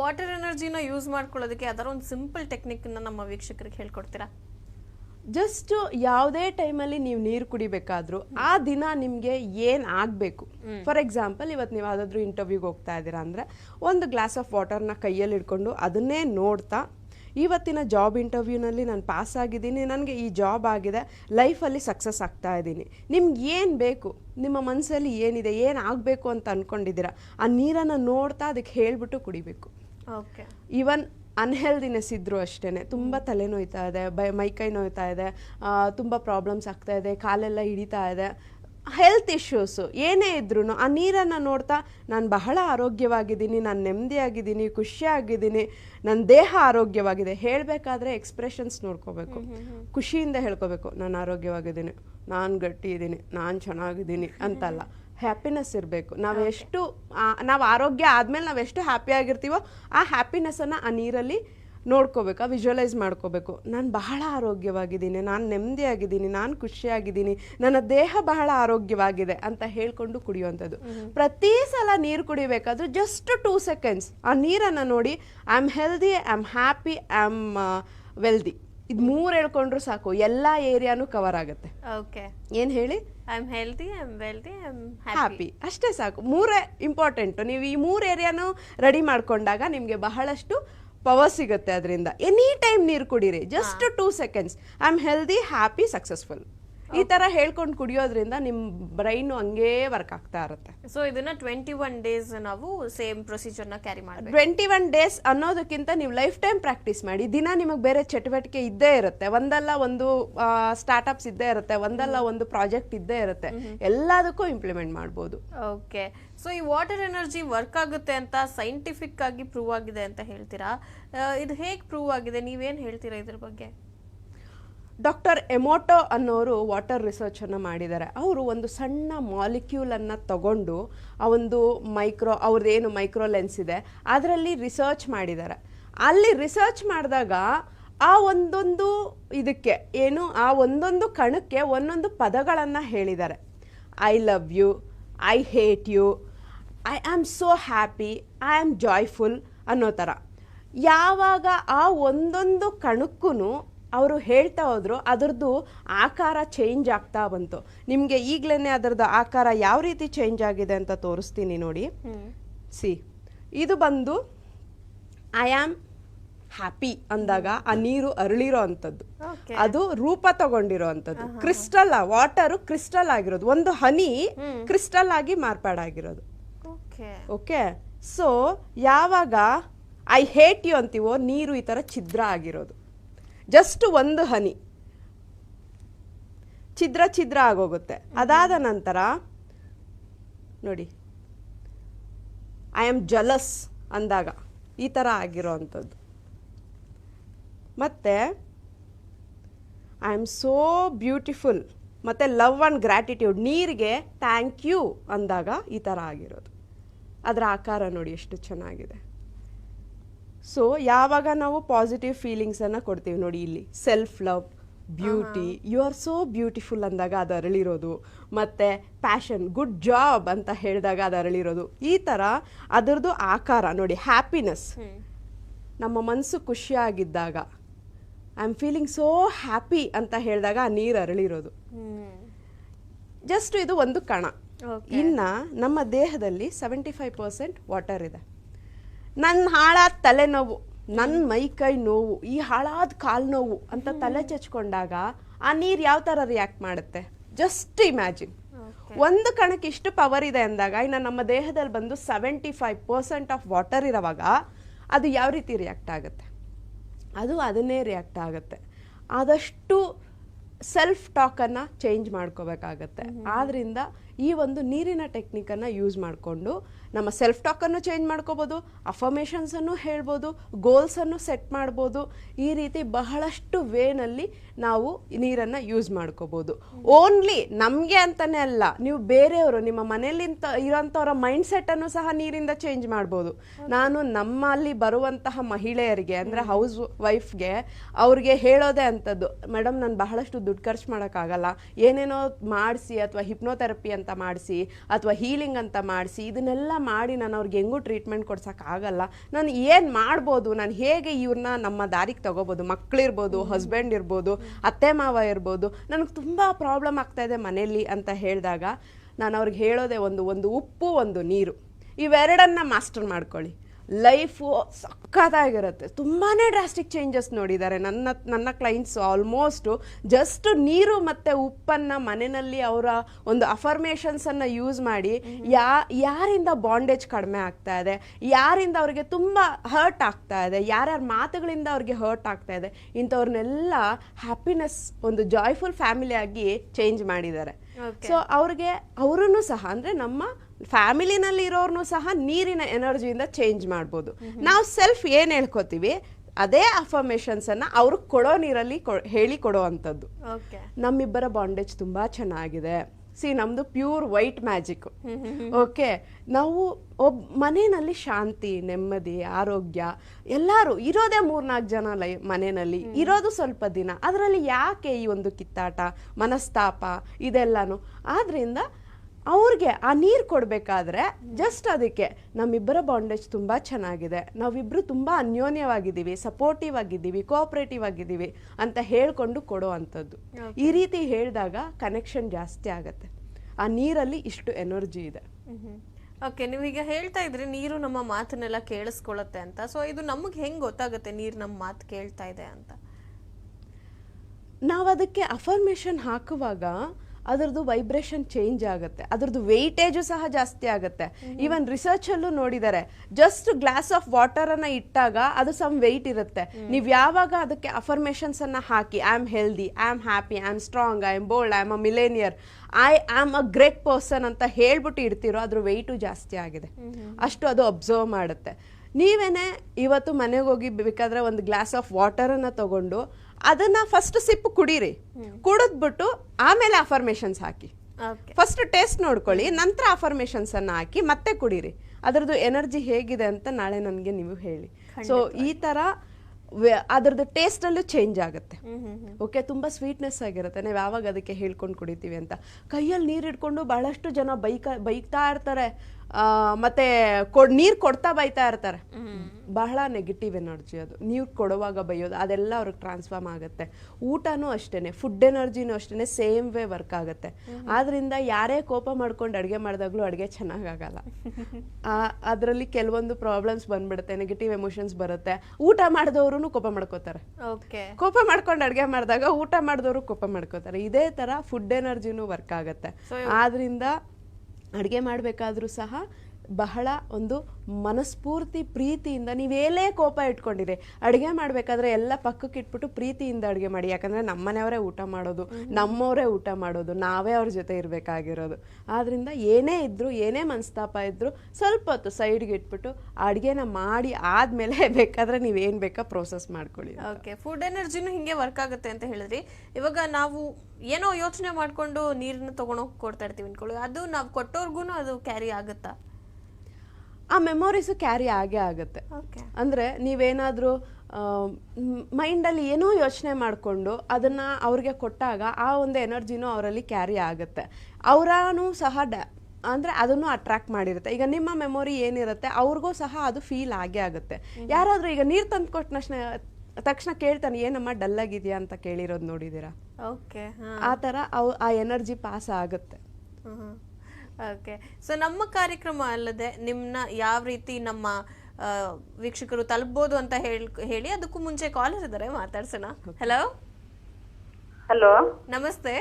ವಾಟರ್ ಎನರ್ಜಿನ ಯೂಸ್ ಮಾಡ್ಕೊಳ್ಳೋದಕ್ಕೆ ಅದರ ಒಂದು ಸಿಂಪಲ್ ಟೆಕ್ನಿಕ್ನ ನಮ್ಮ ವೀಕ್ಷಕರಿಗೆ ಹೇಳ್ಕೊಡ್ತೀರಾ? ಜಸ್ಟ್ ಯಾವುದೇ ಟೈಮಲ್ಲಿ ನೀವು ನೀರು ಕುಡಿಬೇಕಾದ್ರೂ ಆ ದಿನ ನಿಮಗೆ ಏನು ಆಗಬೇಕು? ಫಾರ್ ಎಕ್ಸಾಂಪಲ್ ಇವತ್ತು ನೀವು ಯಾವುದಾದ್ರೂ ಇಂಟರ್ವ್ಯೂಗೆ ಹೋಗ್ತಾ ಇದ್ದೀರಾ ಅಂದರೆ ಒಂದು ಗ್ಲಾಸ್ ಆಫ್ ವಾಟರ್ನ ಕೈಯಲ್ಲಿ ಇಟ್ಕೊಂಡು ಅದನ್ನೇ ನೋಡ್ತಾ ಇವತ್ತಿನ ಜಾಬ್ ಇಂಟರ್ವ್ಯೂನಲ್ಲಿ ನಾನು ಪಾಸ್ ಆಗಿದ್ದೀನಿ ನನಗೆ ಈ ಜಾಬ್ ಆಗಿದೆ ಲೈಫಲ್ಲಿ ಸಕ್ಸಸ್ ಆಗ್ತಾ ಇದ್ದೀನಿ. ನಿಮ್ಗೆ ಏನು ಬೇಕು? ನಿಮ್ಮ ಮನಸ್ಸಲ್ಲಿ ಏನಿದೆ? ಏನು ಆಗಬೇಕು? ಅಂತ ಅಂದ್ಕೊಂಡಿದ್ದೀರಾ ಆ ನೀರನ್ನು ನೋಡ್ತಾ ಅದಕ್ಕೆ ಹೇಳಿಬಿಟ್ಟು ಕುಡಿಬೇಕು. ಓಕೆ ಈವನ್ ಅನ್ಹೆಲ್ದಿನೆಸ್ ಇದ್ದರೂ ಅಷ್ಟೇ ತುಂಬ ತಲೆ ನೋಯ್ತಾ ಇದೆ ಬೈ ಮೈಕೈ ನೋಯ್ತಾ ಇದೆ ತುಂಬ ಪ್ರಾಬ್ಲಮ್ಸ್ ಆಗ್ತಾ ಇದೆ ಕಾಲೆಲ್ಲ ಹಿಡಿತಾ ಇದೆ. ಹೆಲ್ತ್ ಇಶ್ಯೂಸು ಏನೇ ಇದ್ರೂ ಆ ನೀರನ್ನು ನೋಡ್ತಾ ನಾನು ಬಹಳ ಆರೋಗ್ಯವಾಗಿದ್ದೀನಿ ನಾನು ನೆಮ್ಮದಿಯಾಗಿದ್ದೀನಿ ಖುಷಿಯಾಗಿದ್ದೀನಿ ನನ್ನ ದೇಹ ಆರೋಗ್ಯವಾಗಿದೆ ಹೇಳಬೇಕಾದ್ರೆ ಎಕ್ಸ್ಪ್ರೆಷನ್ಸ್ ನೋಡ್ಕೋಬೇಕು. ಖುಷಿಯಿಂದ ಹೇಳ್ಕೋಬೇಕು ನಾನು ಆರೋಗ್ಯವಾಗಿದ್ದೀನಿ ನಾನು ಗಟ್ಟಿ ಇದ್ದೀನಿ ನಾನು ಚೆನ್ನಾಗಿದ್ದೀನಿ ಅಂತಲ್ಲ. ಹ್ಯಾಪಿನೆಸ್ ಇರಬೇಕು. ನಾವು ಎಷ್ಟು ನಾವು ಆರೋಗ್ಯ ಆದಮೇಲೆ ನಾವು ಎಷ್ಟು ಹ್ಯಾಪಿ ಆಗಿರ್ತೀವೋ ಆ ಹ್ಯಾಪಿನೆಸ್ಸನ್ನು ಆ ನೀರಲ್ಲಿ ನೋಡ್ಕೋಬೇಕು ವಿಜುವಲೈಸ್ ಮಾಡ್ಕೋಬೇಕು. ನಾನು ಬಹಳ ಆರೋಗ್ಯವಾಗಿದ್ದೀನಿ ನಾನು ನೆಮ್ಮದಿಯಾಗಿದ್ದೀನಿ ನಾನು ಖುಷಿಯಾಗಿದ್ದೀನಿ ನನ್ನ ದೇಹ ಬಹಳ ಆರೋಗ್ಯವಾಗಿದೆ ಅಂತ ಹೇಳ್ಕೊಂಡು ಕುಡಿಯುವಂಥದ್ದು. ಪ್ರತಿ ಸಲ ನೀರು ಕುಡಿಬೇಕಾದ್ರೂ ಜಸ್ಟ್ ಟೂ ಸೆಕೆಂಡ್ಸ್ ಆ ನೀರನ್ನು ನೋಡಿ I am healthy I am happy I am wealthy ಇದು ಮೂರು ಹೇಳ್ಕೊಂಡ್ರು ಸಾಕು ಎಲ್ಲಾ ಏರಿಯಾನು ಕವರ್ ಆಗುತ್ತೆ. ಓಕೆ ಏನ್ ಹೇಳಿ? I am healthy I am wealthy I am happy ಅಷ್ಟೇ ಸಾಕು. ಮೂರೇ ಇಂಪಾರ್ಟೆಂಟು ನೀವು ಈ ಮೂರು ಏರಿಯಾನು ರೆಡಿ ಮಾಡ್ಕೊಂಡಾಗ ನಿಮಗೆ ಬಹಳಷ್ಟು ಪವರ್ ಸಿಗುತ್ತೆ ಅದರಿಂದ. ಎನಿ ಟೈಮ್ ನೀರು ಕುಡೀರಿ just two seconds I am healthy happy successful ಈ ತರ ಹೇಳ್ಕೊಂಡು ಕುಡಿಯೋದ್ರಿಂದ ನಿಮ್ ಬ್ರೈನ್ ಹಂಗೇ ವರ್ಕ್ ಆಗ್ತಾ ಇರುತ್ತೆ. ಸೊ ಇದನ್ನ ಟ್ವೆಂಟಿ ಒನ್ ಡೇಸ್ ನಾವು ಸೇಮ್ ಪ್ರೊಸೀಜರ್ನ ಕ್ಯಾರಿ ಮಾಡಬೇಕು. ಟ್ವೆಂಟಿ ಒನ್ ಡೇಸ್ ಅನ್ನೋದಕ್ಕಿಂತ ನೀವು ಲೈಫ್ ಟೈಮ್ ಪ್ರಾಕ್ಟೀಸ್ ಮಾಡಿ. ದಿನ ನಿಮಗೆ ಬೇರೆ ಚಟುವಟಿಕೆ ಇದ್ದೇ ಇರುತ್ತೆ. ಒಂದಲ್ಲ ಒಂದು ಸ್ಟಾರ್ಟ್ಅಪ್ಸ್ ಇದ್ದೇ ಇರುತ್ತೆ. ಒಂದಲ್ಲ ಒಂದು ಪ್ರಾಜೆಕ್ಟ್ ಇದ್ದೇ ಇರುತ್ತೆ. ಎಲ್ಲದಕ್ಕೂ ಇಂಪ್ಲಿಮೆಂಟ್ ಮಾಡ್ಬೋದು. ಓಕೆ ಸೊ ಈ ವಾಟರ್ ಎನರ್ಜಿ ವರ್ಕ್ ಆಗುತ್ತೆ ಅಂತ ಸೈಂಟಿಫಿಕ್ ಆಗಿ ಪ್ರೂವ್ ಆಗಿದೆ ಅಂತ ಹೇಳ್ತೀರಾ? ಇದು ಹೇಗೆ ಪ್ರೂವ್ ಆಗಿದೆ? ನೀವೇನು ಹೇಳ್ತೀರಾ ಇದ್ರ ಬಗ್ಗೆ? ಡಾಕ್ಟರ್ ಎಮೋಟೋ ಅನ್ನೋರು ವಾಟರ್ ರಿಸರ್ಚನ್ನು ಮಾಡಿದ್ದಾರೆ. ಅವರು ಒಂದು ಸಣ್ಣ ಮಾಲಿಕ್ಯೂಲನ್ನು ತಗೊಂಡು ಆ ಒಂದು ಮೈಕ್ರೋ ಅವ್ರದ್ದೇನು ಮೈಕ್ರೋ ಲೆನ್ಸ್ ಇದೆ, ಅದರಲ್ಲಿ ರಿಸರ್ಚ್ ಮಾಡಿದ್ದಾರೆ. ಅಲ್ಲಿ ರಿಸರ್ಚ್ ಮಾಡಿದಾಗ ಆ ಒಂದೊಂದು ಇದಕ್ಕೆ ಏನು, ಆ ಒಂದೊಂದು ಕಣಕ್ಕೆ ಒಂದೊಂದು ಪದಗಳನ್ನು ಹೇಳಿದ್ದಾರೆ. I love you I hate you I am so happy I am joyful ಅನ್ನೋ ಥರ. ಯಾವಾಗ ಆ ಒಂದೊಂದು ಕಣಕ್ಕೂ ಅವರು ಹೇಳ್ತಾ ಹೋದ್ರು ಅದರದ್ದು ಆಕಾರ ಚೇಂಜ್ ಆಗ್ತಾ ಬಂತು. ನಿಮಗೆ ಈಗಲೇ ಅದರದ್ದು ಆಕಾರ ಯಾವ ರೀತಿ ಚೇಂಜ್ ಆಗಿದೆ ಅಂತ ತೋರಿಸ್ತೀನಿ ನೋಡಿ. ಸಿ ಇದು ಬಂದು ಐ ಆಮ್ ಹ್ಯಾಪಿ ಅಂದಾಗ ಆ ನೀರು ಅರಳಿರೋ ಅಂಥದ್ದು. ಅದು ರೂಪ ತಗೊಂಡಿರೋ ಅಂಥದ್ದು. ಕ್ರಿಸ್ಟಲ್ ವಾಟರ್ ಕ್ರಿಸ್ಟಲ್ ಆಗಿರೋದು. ಒಂದು ಹನಿ ಕ್ರಿಸ್ಟಲ್ ಆಗಿ ಮಾರ್ಪಾಡಾಗಿರೋದು. ಓಕೆ. ಓಕೆ? ಸೊ ಯಾವಾಗ ಐ ಹೇಟ್ ಯು ಅಂತೀವೋ ನೀರು ಈ ಥರ ಛಿದ್ರ ಆಗಿರೋದು. ಜಸ್ಟ್ ಒಂದು ಹನಿ. ಛಿದ್ರ ಛಿದ್ರ ಆಗೋಗುತ್ತೆ. ಅದಾದ ನಂತರ, ನೋಡಿ ಐ ಆಮ್ ಜಲಸ್ ಅಂದಾಗ, ಈ ಥರ ಆಗಿರೋ ಅಂಥದ್ದು ಮತ್ತು ಐ ಆಮ್ ಸೋ ಬ್ಯೂಟಿಫುಲ್ ಮತ್ತು ಲವ್ ಆ್ಯಂಡ್ ಗ್ರ್ಯಾಟಿಟ್ಯೂಡ್ ನೀರಿಗೆ ಥ್ಯಾಂಕ್ ಯು ಅಂದಾಗ ಈ ಥರ ಆಗಿರೋದು. ಅದರ ಆಕಾರ ನೋಡಿ ಎಷ್ಟು ಚೆನ್ನಾಗಿದೆ. ಸೊ ಯಾವಾಗ ನಾವು ಪಾಸಿಟಿವ್ ಫೀಲಿಂಗ್ಸನ್ನು ಕೊಡ್ತೀವಿ ನೋಡಿ ಇಲ್ಲಿ. Self love beauty you are so beautiful ಅಂದಾಗ ಅದು ಅರಳಿರೋದು. ಮತ್ತು ಪ್ಯಾಷನ್ ಗುಡ್ ಜಾಬ್ ಅಂತ ಹೇಳಿದಾಗ ಅದು ಅರಳಿರೋದು. ಈ ಥರ ಅದರದ್ದು ಆಕಾರ ನೋಡಿ ಹ್ಯಾಪಿನೆಸ್ ನಮ್ಮ ಮನಸ್ಸು ಖುಷಿಯಾಗಿದ್ದಾಗ I am feeling so happy ಅಂತ ಹೇಳಿದಾಗ ಆ ನೀರು ಅರಳಿರೋದು. ಜಸ್ಟ್ ಇದು ಒಂದು ಕಣ. ಇನ್ನು ಇನ್ನ ನಮ್ಮ ದೇಹದಲ್ಲಿ ಸೆವೆಂಟಿ ಫೈವ್ ಪರ್ಸೆಂಟ್ ವಾಟರ್ ಇದೆ. ನನ್ನ ಹಾಳಾದ ತಲೆನೋವು ನನ್ನ ಮೈ ಕೈ ನೋವು ಈ ಹಾಳಾದ ಕಾಲು ನೋವು ಅಂತ ತಲೆ ಚಚ್ಕೊಂಡಾಗ ಆ ನೀರು ಯಾವ ಥರ ರಿಯಾಕ್ಟ್ ಮಾಡುತ್ತೆ? ಜಸ್ಟ್ ಇಮ್ಯಾಜಿನ್ ಒಂದು ಕಣಕ್ಕೆ ಇಷ್ಟು ಪವರ್ ಇದೆ ಅಂದಾಗ ಇನ್ನು ನಮ್ಮ ದೇಹದಲ್ಲಿ ಬಂದು seventy five percent of water ಇರೋವಾಗ ಅದು ಯಾವ ರೀತಿ ರಿಯಾಕ್ಟ್ ಆಗುತ್ತೆ? ಅದು ಅದನ್ನೇ ರಿಯಾಕ್ಟ್ ಆಗುತ್ತೆ. ಆದಷ್ಟು ಸೆಲ್ಫ್ ಟಾಕನ್ನು ಚೇಂಜ್ ಮಾಡ್ಕೋಬೇಕಾಗತ್ತೆ. ಆದ್ದರಿಂದ ಈ ಒಂದು ನೀರಿನ ಟೆಕ್ನಿಕನ್ನು ಯೂಸ್ ಮಾಡಿಕೊಂಡು ನಮ್ಮ ಸೆಲ್ಫ್ ಟಾಕನ್ನು ಚೇಂಜ್ ಮಾಡ್ಕೋಬೋದು ಅಫರ್ಮೇಷನ್ಸನ್ನು ಹೇಳ್ಬೋದು ಗೋಲ್ಸನ್ನು ಸೆಟ್ ಮಾಡ್ಬೋದು. ಈ ರೀತಿ ಬಹಳಷ್ಟು ವೇನಲ್ಲಿ ನಾವು ನೀರನ್ನು ಯೂಸ್ ಮಾಡ್ಕೋಬೋದು. ಓನ್ಲಿ ನಮಗೆ ಅಂತಲೇ ಅಲ್ಲ, ನೀವು ಬೇರೆಯವರು, ನಿಮ್ಮ ಮನೆಯಲ್ಲಿ ಇರೋಂಥವರ ಮೈಂಡ್ ಸೆಟ್ಟನ್ನು ಸಹ ನೀರಿಂದ ಚೇಂಜ್ ಮಾಡ್ಬೋದು. ನಾನು ನಮ್ಮಲ್ಲಿ ಬರುವಂತಹ ಮಹಿಳೆಯರಿಗೆ, ಅಂದರೆ ಹೌಸ್ ವೈಫ್ಗೆ ಅವ್ರಿಗೆ ಹೇಳೋದೇ ಅಂಥದ್ದು ಮೇಡಮ್ ನಾನು ಬಹಳಷ್ಟು ದುಡ್ಡು ಖರ್ಚು ಮಾಡೋಕ್ಕಾಗಲ್ಲ. ಏನೇನೋ ಮಾಡಿಸಿ, ಅಥವಾ ಹಿಪ್ನೋಥೆರಪಿ ಅಂತ ಮಾಡಿಸಿ, ಅಥವಾ ಹೀಲಿಂಗ್ ಅಂತ ಮಾಡಿಸಿ, ಇದನ್ನೆಲ್ಲ ಮಾಡಿ ನಾನು ಅವ್ರಿಗೆ ಹೆಂಗೂ ಟ್ರೀಟ್ಮೆಂಟ್ ಕೊಡ್ಸೋಕ್ಕಾಗಲ್ಲ ನಾನು ಏನು ಮಾಡ್ಬೋದು? ನಾನು ಹೇಗೆ ಇವ್ರನ್ನ ನಮ್ಮ ದಾರಿಗೆ ತಗೋಬೋದು? ಮಕ್ಕಳಿರ್ಬೋದು ಹಸ್ಬೆಂಡ್ ಇರ್ಬೋದು ಅತ್ತೆ ಮಾವ ಇರ್ಬೋದು. ನನಗೆ ತುಂಬ ಪ್ರಾಬ್ಲಮ್ ಆಗ್ತಾ ಇದೆ ಮನೆಯಲ್ಲಿ ಅಂತ ಹೇಳಿದಾಗ ನಾನು ಅವ್ರಿಗೆ ಹೇಳೋದೆ ಒಂದು ಒಂದು ಉಪ್ಪು ಒಂದು ನೀರು. ಇವೆರಡನ್ನ ಮಾಸ್ಟರ್ ಮಾಡ್ಕೊಳ್ಳಿ. ಲೈಫು ಸಖತ್ತಾಗಿರುತ್ತೆ. ತುಂಬಾ ಡ್ರಾಸ್ಟಿಕ್ ಚೇಂಜಸ್ ನೋಡಿದ್ದಾರೆ. ನನ್ನ ನನ್ನ ಕ್ಲೈಂಟ್ಸ್ ಆಲ್ಮೋಸ್ಟು ಜಸ್ಟ್ ನೀರು ಮತ್ತು ಉಪ್ಪನ್ನು ಮನೆಯಲ್ಲಿ ಅವರ ಒಂದು ಅಫರ್ಮೇಷನ್ಸನ್ನು ಯೂಸ್ ಮಾಡಿ ಯಾ ಯಾರಿಂದ ಬಾಂಡೇಜ್ ಕಡಿಮೆ ಆಗ್ತಾ ಇದೆ ಯಾರಿಂದ ಅವ್ರಿಗೆ ತುಂಬ ಹರ್ಟ್ ಆಗ್ತಾ ಇದೆ ಯಾರ್ಯಾರ ಮಾತುಗಳಿಂದ ಅವ್ರಿಗೆ ಹರ್ಟ್ ಆಗ್ತಾ ಇದೆ ಇಂಥವ್ರನ್ನೆಲ್ಲ ಹ್ಯಾಪಿನೆಸ್ ಒಂದು ಜಾಯ್ಫುಲ್ ಫ್ಯಾಮಿಲಿಯಾಗಿ ಚೇಂಜ್ ಮಾಡಿದ್ದಾರೆ. ಸೊ ಅವ್ರಿಗೆ ಅವರೂ ಸಹ ಅಂದರೆ ನಮ್ಮ ಫ್ಯಾಮಿಲಿನಲ್ಲಿ ಇರೋರ್ನು ಸಹ ನೀರಿನ ಎನರ್ಜಿಯಿಂದ ಚೇಂಜ್ ಮಾಡ್ಬೋದು. ನಾವು ಸೆಲ್ಫ್ ಏನು ಹೇಳ್ಕೊತೀವಿ? ಅದೇ ಅಫರ್ಮೇಶನ್ಸ್ ಅನ್ನ ಅವ್ರಿಗೆ ಕೊಡೋ ನೀರಲ್ಲಿ ಕೊ ಹೇಳಿ ಕೊಡೋ ಅಂಥದ್ದು. ನಮ್ಮಿಬ್ಬರ ಬಾಂಡೇಜ್ ತುಂಬಾ ಚೆನ್ನಾಗಿದೆ. ಸಿ ನಮ್ದು ಪ್ಯೂರ್ ವೈಟ್ ಮ್ಯಾಜಿಕ್. ಓಕೆ. ನಾವು ಒಬ್ ಮನೆಯಲ್ಲಿ ಶಾಂತಿ ನೆಮ್ಮದಿ ಆರೋಗ್ಯ ಎಲ್ಲರೂ ಇರೋದೇ ಮೂರ್ನಾಲ್ಕು ಜನ ಲೈ ಮನೆಯಲ್ಲಿ. ಇರೋದು ಸ್ವಲ್ಪ ದಿನ. ಅದರಲ್ಲಿ ಯಾಕೆ ಈ ಒಂದು ಕಿತ್ತಾಟ ಮನಸ್ತಾಪ ಇದೆಲ್ಲನೂ? ಆದ್ರಿಂದ ಅವ್ರಿಗೆ ಆ ನೀರು ಕೊಡಬೇಕಾದ್ರೆ ಜಸ್ಟ್ ಅದಕ್ಕೆ ನಮ್ಮಿಬ್ಬರ ಬಾಂಡೇಜ್ ತುಂಬ ಚೆನ್ನಾಗಿದೆ. ನಾವಿಬ್ಬರು ತುಂಬ ಅನ್ಯೋನ್ಯವಾಗಿದ್ದೀವಿ ಸಪೋರ್ಟಿವ್ ಆಗಿದ್ದೀವಿ ಕೋಆಪ್ರೇಟಿವ್ ಆಗಿದ್ದೀವಿ ಅಂತ ಹೇಳ್ಕೊಂಡು ಕೊಡೋ ಅಂಥದ್ದು. ಈ ರೀತಿ ಹೇಳಿದಾಗ ಕನೆಕ್ಷನ್ ಜಾಸ್ತಿ ಆಗುತ್ತೆ. ಆ ನೀರಲ್ಲಿ ಇಷ್ಟು ಎನರ್ಜಿ ಇದೆ. ಓಕೆ ನೀವೀಗ ಹೇಳ್ತಾ ಇದ್ರಿ ನೀರು ನಮ್ಮ ಮಾತನ್ನೆಲ್ಲ ಕೇಳಿಸ್ಕೊಳತ್ತೆ ಅಂತ. ಸೊ ಇದು ನಮಗೆ ಹೆಂಗ್ ಗೊತ್ತಾಗುತ್ತೆ ನೀರು ನಮ್ಮ ಮಾತು ಕೇಳ್ತಾ ಇದೆ ಅಂತ? ನಾವು ಅದಕ್ಕೆ ಅಫರ್ಮೇಷನ್ ಹಾಕುವಾಗ ಅದರದ್ದು ವೈಬ್ರೇಷನ್ ಚೇಂಜ್ ಆಗುತ್ತೆ. ಅದರದ್ದು ವೆಯ್ಟೇಜು ಸಹ ಜಾಸ್ತಿ ಆಗುತ್ತೆ. ಈವನ್ ರಿಸರ್ಚಲ್ಲೂ ನೋಡಿದ್ದಾರೆ ಜಸ್ಟ್ ಗ್ಲಾಸ್ ಆಫ್ ವಾಟರ್ ಅನ್ನ ಇಟ್ಟಾಗ ಅದು ಸಮ್ ವೆಯ್ಟ್ ಇರುತ್ತೆ. ನೀವು ಯಾವಾಗ ಅದಕ್ಕೆ ಅಫರ್ಮೇಷನ್ಸ್ ಅನ್ನ ಹಾಕಿ I am healthy I am happy I am strong I am bold I am a millionaire I am a great person ಅಂತ ಹೇಳ್ಬಿಟ್ಟು ಇಡ್ತಿರೋ ಅದ್ರ ವೆಯ್ಟು ಜಾಸ್ತಿ ಆಗಿದೆ. ಅಷ್ಟು ಅದು ಅಬ್ಸರ್ವ್ ಮಾಡುತ್ತೆ. ನೀವೇನೆ ಇವತ್ತು ಮನೆಗೆ ಹೋಗಿ ಬೇಕಾದ್ರೆ ಒಂದು ಗ್ಲಾಸ್ ಆಫ್ ವಾಟರನ್ನು ತಗೊಂಡು ಅದನ್ನ ಫಸ್ಟ್ ಸಿಪ್ ಕುಡೀರಿ. ಕುಡಿದ್ಬಿಟ್ಟು ಆಮೇಲೆ ಅಫರ್ಮೇಷನ್ಸ್ ಹಾಕಿ. ಫಸ್ಟ್ ಟೇಸ್ಟ್ ನೋಡ್ಕೊಳ್ಳಿ ನಂತರ ಅಫರ್ಮೇಷನ್ಸ್ ಅನ್ನ ಹಾಕಿ ಮತ್ತೆ ಕುಡೀರಿ. ಅದರದ್ದು ಎನರ್ಜಿ ಹೇಗಿದೆ ಅಂತ ನಾಳೆ ನನಗೆ ನೀವು ಹೇಳಿ. ಸೊ ಈ ತರ ವೆ- ಅದರದ್ದು ಟೇಸ್ಟಲ್ಲೂ ಚೇಂಜ್ ಆಗುತ್ತೆ. ಓಕೆ ತುಂಬ ಸ್ವೀಟ್ನೆಸ್ ಆಗಿರುತ್ತೆ. ನಾವು ಯಾವಾಗ ಅದಕ್ಕೆ ಹೇಳ್ಕೊಂಡು ಕುಡಿತೀವಿ ಅಂತ. ಕೈಯಲ್ಲಿ ನೀರು ಇಟ್ಕೊಂಡು ಬಹಳಷ್ಟು ಜನ ಬೈಕ ಬೈಕ್ತಾ ಇರ್ತಾರೆ. ಮತ್ತೆ ಕೊಡ್ ನೀರ್ ಕೊಡ್ತಾ ಬೈತಾ ಇರ್ತಾರೆ. ಬಹಳ ನೆಗೆಟಿವ್ ಎನರ್ಜಿ ಅದು. ನೀರು ಕೊಡುವಾಗ ಬೈಯೋದು ಅದೆಲ್ಲ ಅವ್ರಿಗೆ ಟ್ರಾನ್ಸ್ಫಾರ್ಮ್ ಆಗುತ್ತೆ. ಊಟನೂ ಅಷ್ಟೇನೆ ಫುಡ್ ಎನರ್ಜಿನೂ ಅಷ್ಟೇ ಸೇಮ್ ವೇ ವರ್ಕ್ ಆಗುತ್ತೆ. ಆದ್ರಿಂದ ಯಾರೇ ಕೋಪ ಮಾಡ್ಕೊಂಡು ಅಡುಗೆ ಮಾಡಿದಾಗ್ಲೂ ಅಡುಗೆ ಚೆನ್ನಾಗಾಗಲ್ಲ. ಅದರಲ್ಲಿ ಕೆಲವೊಂದು ಪ್ರಾಬ್ಲಮ್ಸ್ ಬಂದ್ಬಿಡುತ್ತೆ ನೆಗೆಟಿವ್ ಎಮೋಷನ್ಸ್ ಬರುತ್ತೆ. ಊಟ ಮಾಡಿದವರು ಕೋಪ ಮಾಡ್ಕೋತಾರೆ. ಕೋಪ ಮಾಡ್ಕೊಂಡು ಅಡುಗೆ ಮಾಡಿದಾಗ ಊಟ ಮಾಡಿದವರು ಕೋಪ ಮಾಡ್ಕೋತಾರೆ. ಇದೇ ತರ ಫುಡ್ ಎನರ್ಜಿನೂ ವರ್ಕ್ ಆಗುತ್ತೆ. ಆದ್ರಿಂದ ಅಡುಗೆ ಮಾಡಬೇಕಾದ್ರೂ ಸಹ ಬಹಳ ಒಂದು ಮನಸ್ಫೂರ್ತಿ ಪ್ರೀತಿಯಿಂದ ನೀವೇಲೇ ಕೋಪ ಇಟ್ಕೊಂಡಿರಿ. ಅಡುಗೆ ಮಾಡಬೇಕಾದ್ರೆ ಎಲ್ಲ ಪಕ್ಕಕ್ಕೆ ಇಟ್ಬಿಟ್ಟು ಪ್ರೀತಿಯಿಂದ ಅಡುಗೆ ಮಾಡಿ. ಯಾಕಂದರೆ ನಮ್ಮನೆಯವರೇ ಊಟ ಮಾಡೋದು ನಮ್ಮವರೇ ಊಟ ಮಾಡೋದು ನಾವೇ ಅವ್ರ ಜೊತೆ ಇರಬೇಕಾಗಿರೋದು. ಆದ್ದರಿಂದ ಏನೇ ಇದ್ದರೂ ಏನೇ ಮನಸ್ತಾಪ ಇದ್ದರೂ ಸ್ವಲ್ಪ ಹೊತ್ತು ಸೈಡ್ಗೆ ಇಟ್ಬಿಟ್ಟು ಅಡುಗೆನ ಮಾಡಿ ಆದಮೇಲೆ ಬೇಕಾದರೆ ನೀವೇನು ಬೇಕಾ ಪ್ರೋಸೆಸ್ ಮಾಡ್ಕೊಳ್ಳಿ ಓಕೆ ಫುಡ್ ಎನರ್ಜಿನೂ ಹಿಂಗೆ ವರ್ಕ್ ಆಗುತ್ತೆ ಅಂತ ಹೇಳಿದ್ರಿ. ಇವಾಗ ನಾವು ಏನೋ ಯೋಚನೆ ಮಾಡಿಕೊಂಡು ನೀರನ್ನ ತೊಗೊಂಡೋಗಿ ಕೊಡ್ತಾ ಇರ್ತೀವಿ ಅನ್ಕೊಳ್ಳಿ. ಅದು ನಾವು ಕೊಟ್ಟೋರ್ಗು ಅದು ಕ್ಯಾರಿ ಆಗುತ್ತಾ? ಆ ಮೆಮೊರೀಸು ಕ್ಯಾರಿ ಆಗೇ ಆಗುತ್ತೆ. ಅಂದರೆ ನೀವೇನಾದರೂ ಮೈಂಡಲ್ಲಿ ಏನೋ ಯೋಚನೆ ಮಾಡಿಕೊಂಡು ಅದನ್ನು ಅವ್ರಿಗೆ ಕೊಟ್ಟಾಗ ಆ ಒಂದು ಎನರ್ಜಿನೂ ಅವರಲ್ಲಿ ಕ್ಯಾರಿ ಆಗುತ್ತೆ. ಅವರಾನು ಸಹ ಡ ಅಂದರೆ ಅದನ್ನು ಅಟ್ರಾಕ್ಟ್ ಮಾಡಿರುತ್ತೆ. ಈಗ ನಿಮ್ಮ ಮೆಮೊರಿ ಏನಿರುತ್ತೆ ಅವ್ರಿಗೂ ಸಹ ಅದು ಫೀಲ್ ಆಗೇ ಆಗುತ್ತೆ. ಯಾರಾದರೂ ಈಗ ನೀರು ತಂದು ಕೊಟ್ಟ ತಕ್ಷಣ ತಕ್ಷಣ ಕೇಳ್ತಾನೆ ಏನಮ್ಮ ಡಲ್ ಆಗಿದೆಯಾ? ಅಂತ ಕೇಳಿರೋದು ನೋಡಿದ್ದೀರಾ ಓಕೆ ಆ ಥರ ಅವು ಆ ಎನರ್ಜಿ ಪಾಸ್ ಆಗುತ್ತೆ. ಓಕೆ ಸೊ ನಮ್ಮ ಕಾರ್ಯಕ್ರಮ ಅಲ್ಲದೆ ನಿಮ್ಮನ್ನ ಯಾವ ರೀತಿ ನಮ್ಮ ವೀಕ್ಷಕರು ತಲುಪಬಹುದು ಅಂತ ಹೇಳ್ ಹೇಳಿ ಅದಕ್ಕೂ ಮುಂಚೆ ಕಾಲರ್ ಇದ್ದಾರೆ ಮಾತಾಡ್ಸೋಣ. ಹಲೋ ಹಲೋ ನಮಸ್ತೆ.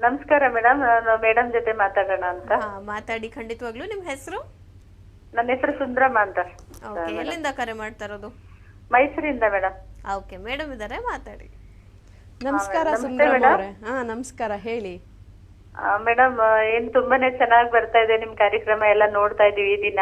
ನಮಸ್ಕಾರ ಮೇಡಮ್ ನಾನು ಮೇಡಮ್ ಜೊತೆ ಮಾತಾಡೋಣ ಅಂತ. ಹಾ ಮಾತಾಡಿ. ಖಂಡಿತವಾಗ್ಲೂ. ನಿಮ್ ಹೆಸರು? ನನ್ನ ಹೆಸರು ಸುಂದ್ರಮ್ಮ ಅಂತ. ಓಕೆ ಎಲ್ಲಿಂದ ಕರೆ ಮಾಡ್ತಾ ಇರೋದು? ಮೈಸೂರಿಂದ ಮೇಡಮ್ ಓಕೆ ಮೇಡಮ್ ಇದ್ದಾರೆ ಮಾತಾಡಿ. ನಮಸ್ಕಾರ ಸುಂದ್ರಮ್ಮ. ಅವರೇ. ಹಾಂ ನಮಸ್ಕಾರ. ಹೇಳಿ. ಮೇಡಮ್ ಏನ್ ತುಂಬಾನೇ ಚೆನ್ನಾಗಿ ಬರ್ತಾ ಇದೆ ನಿಮ್ ಕಾರ್ಯಕ್ರಮ ಎಲ್ಲ ನೋಡ್ತಾ ಇದೀವಿ ಈ ದಿನ.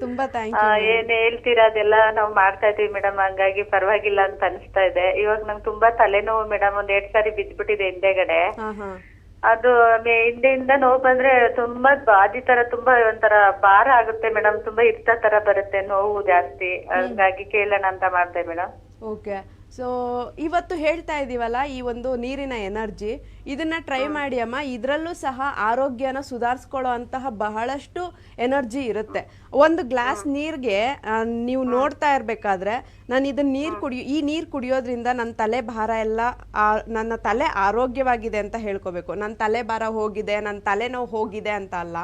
ತುಂಬಾ ಥ್ಯಾಂಕ್ ಆ, ಯು ಏನ್ ಹೇಳ್ತೀರಾ ಅದೆಲ್ಲ ನಾವು ಮಾಡ್ತಾ ಇದೀವಿ ಮೇಡಮ್ ಹಂಗಾಗಿ ಪರವಾಗಿಲ್ಲ ಅಂತ ಅನಿಸ್ತಾ ಇದೆ. ಇವಾಗ ನಂಗೆ ತುಂಬಾ ತಲೆನೋವು ಮೇಡಮ್ ಒಂದ್ ಎರಡ್ ಸಾರಿ ಬಿದ್ದ್ಬಿಟ್ಟಿದೆ ಹಿಂದೆಗಡೆ. ಹಾಂ ಹಾಂ. ಅದು ಮೇ- ಹಿಂದೆಯಿಂದ ನೋವು ಬಂದ್ರೆ ತುಂಬಾ ಬಾದಿ ತರ ತುಂಬಾ ಒಂಥರ ಭಾರ ಆಗುತ್ತೆ ಮೇಡಮ್ ತುಂಬಾ ಇರ್ತ ತರ ಬರುತ್ತೆ ನೋವು ಜಾಸ್ತಿ. ಹಂಗಾಗಿ ಕೇಳೋಣ ಅಂತ ಮಾಡ್ದೆ ಮೇಡಮ್. ಓಕೆ. ಸೊ ಇವತ್ತು ಹೇಳ್ತಾ ಇದ್ದೀವಲ್ಲ ಈ ಒಂದು ನೀರಿನ ಎನರ್ಜಿ. ಇದನ್ನ ಟ್ರೈ ಮಾಡಿ ಅಮ್ಮ. ಇದರಲ್ಲೂ ಸಹ ಆರೋಗ್ಯನ ಸುಧಾರಿಸ್ಕೊಳ್ಳೋ ಅಂತಹ ಬಹಳಷ್ಟು ಎನರ್ಜಿ ಇರುತ್ತೆ. ಒಂದು ಗ್ಲಾಸ್ ನೀರಿಗೆ ನೀವು ನೋಡ್ತಾ ಇರಬೇಕಾದ್ರೆ ನಾನು ಇದನ್ನ ನೀರು ಕುಡಿಯೋ ಈ ನೀರು ಕುಡಿಯೋದ್ರಿಂದ ನನ್ನ ತಲೆ ಭಾರ ಎಲ್ಲ ನನ್ನ ತಲೆ ಆರೋಗ್ಯವಾಗಿದೆ ಅಂತ ಹೇಳ್ಕೋಬೇಕು. ನನ್ನ ತಲೆ ಭಾರ ಹೋಗಿದೆ ನನ್ನ ತಲೆನೋವು ಹೋಗಿದೆ ಅಂತ ಅಲ್ಲ.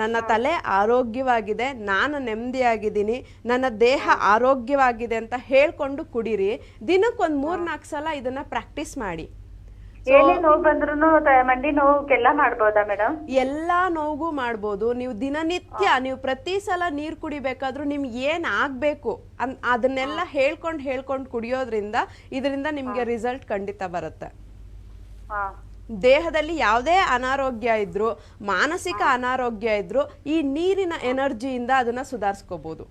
ನನ್ನ ತಲೆ ಆರೋಗ್ಯವಾಗಿದೆ ನಾನು ನೆಮ್ಮದಿಯಾಗಿದ್ದೀನಿ ನನ್ನ ದೇಹ ಆರೋಗ್ಯವಾಗಿದೆ ಅಂತ ಹೇಳ್ಕೊಂಡು ಕುಡೀರಿ. ದಿನಕ್ಕೊಂದು ಮೂರ್ನಾಲ್ಕು ಸಲ ಇದನ್ನ ಪ್ರಾಕ್ಟೀಸ್ ಮಾಡಿ. ಏನೇ ನೋವು ಬಂದ್ರು ಮಂಡಿ ನೋವುಗೆಲ್ಲ ಮಾಡ್ಬೋದಾ ಮೇಡಮ್? ಎಲ್ಲಾ ನೋವಿಗೂ ಮಾಡ್ಬೋದು. ನೀವು ದಿನನಿತ್ಯ ನೀವು ಪ್ರತಿ ಸಲ ನೀರು ಕುಡಿಬೇಕಾದ್ರೂ ನಿಮ್ಗೆ ಏನ್ ಆಗ್ಬೇಕು ಅನ್ ಅದನ್ನೆಲ್ಲ ಹೇಳ್ಕೊಂಡು ಹೇಳ್ಕೊಂಡು ಕುಡಿಯೋದ್ರಿಂದ ಇದರಿಂದ ನಿಮ್ಗೆ ರಿಸಲ್ಟ್ ಖಂಡಿತ ಬರುತ್ತೆ. ದೇಹದಲ್ಲಿ ಯಾವುದೇ ಅನಾರೋಗ್ಯ ಇದ್ರು ಮಾನಸಿಕ ಅನಾರೋಗ್ಯ ಇದ್ರು ಈ ನೀರಿನ ಎನರ್ಜಿಯಿಂದ ಅದನ್ನ ಸುಧಾರಿಸ್ಕೋಬಹುದು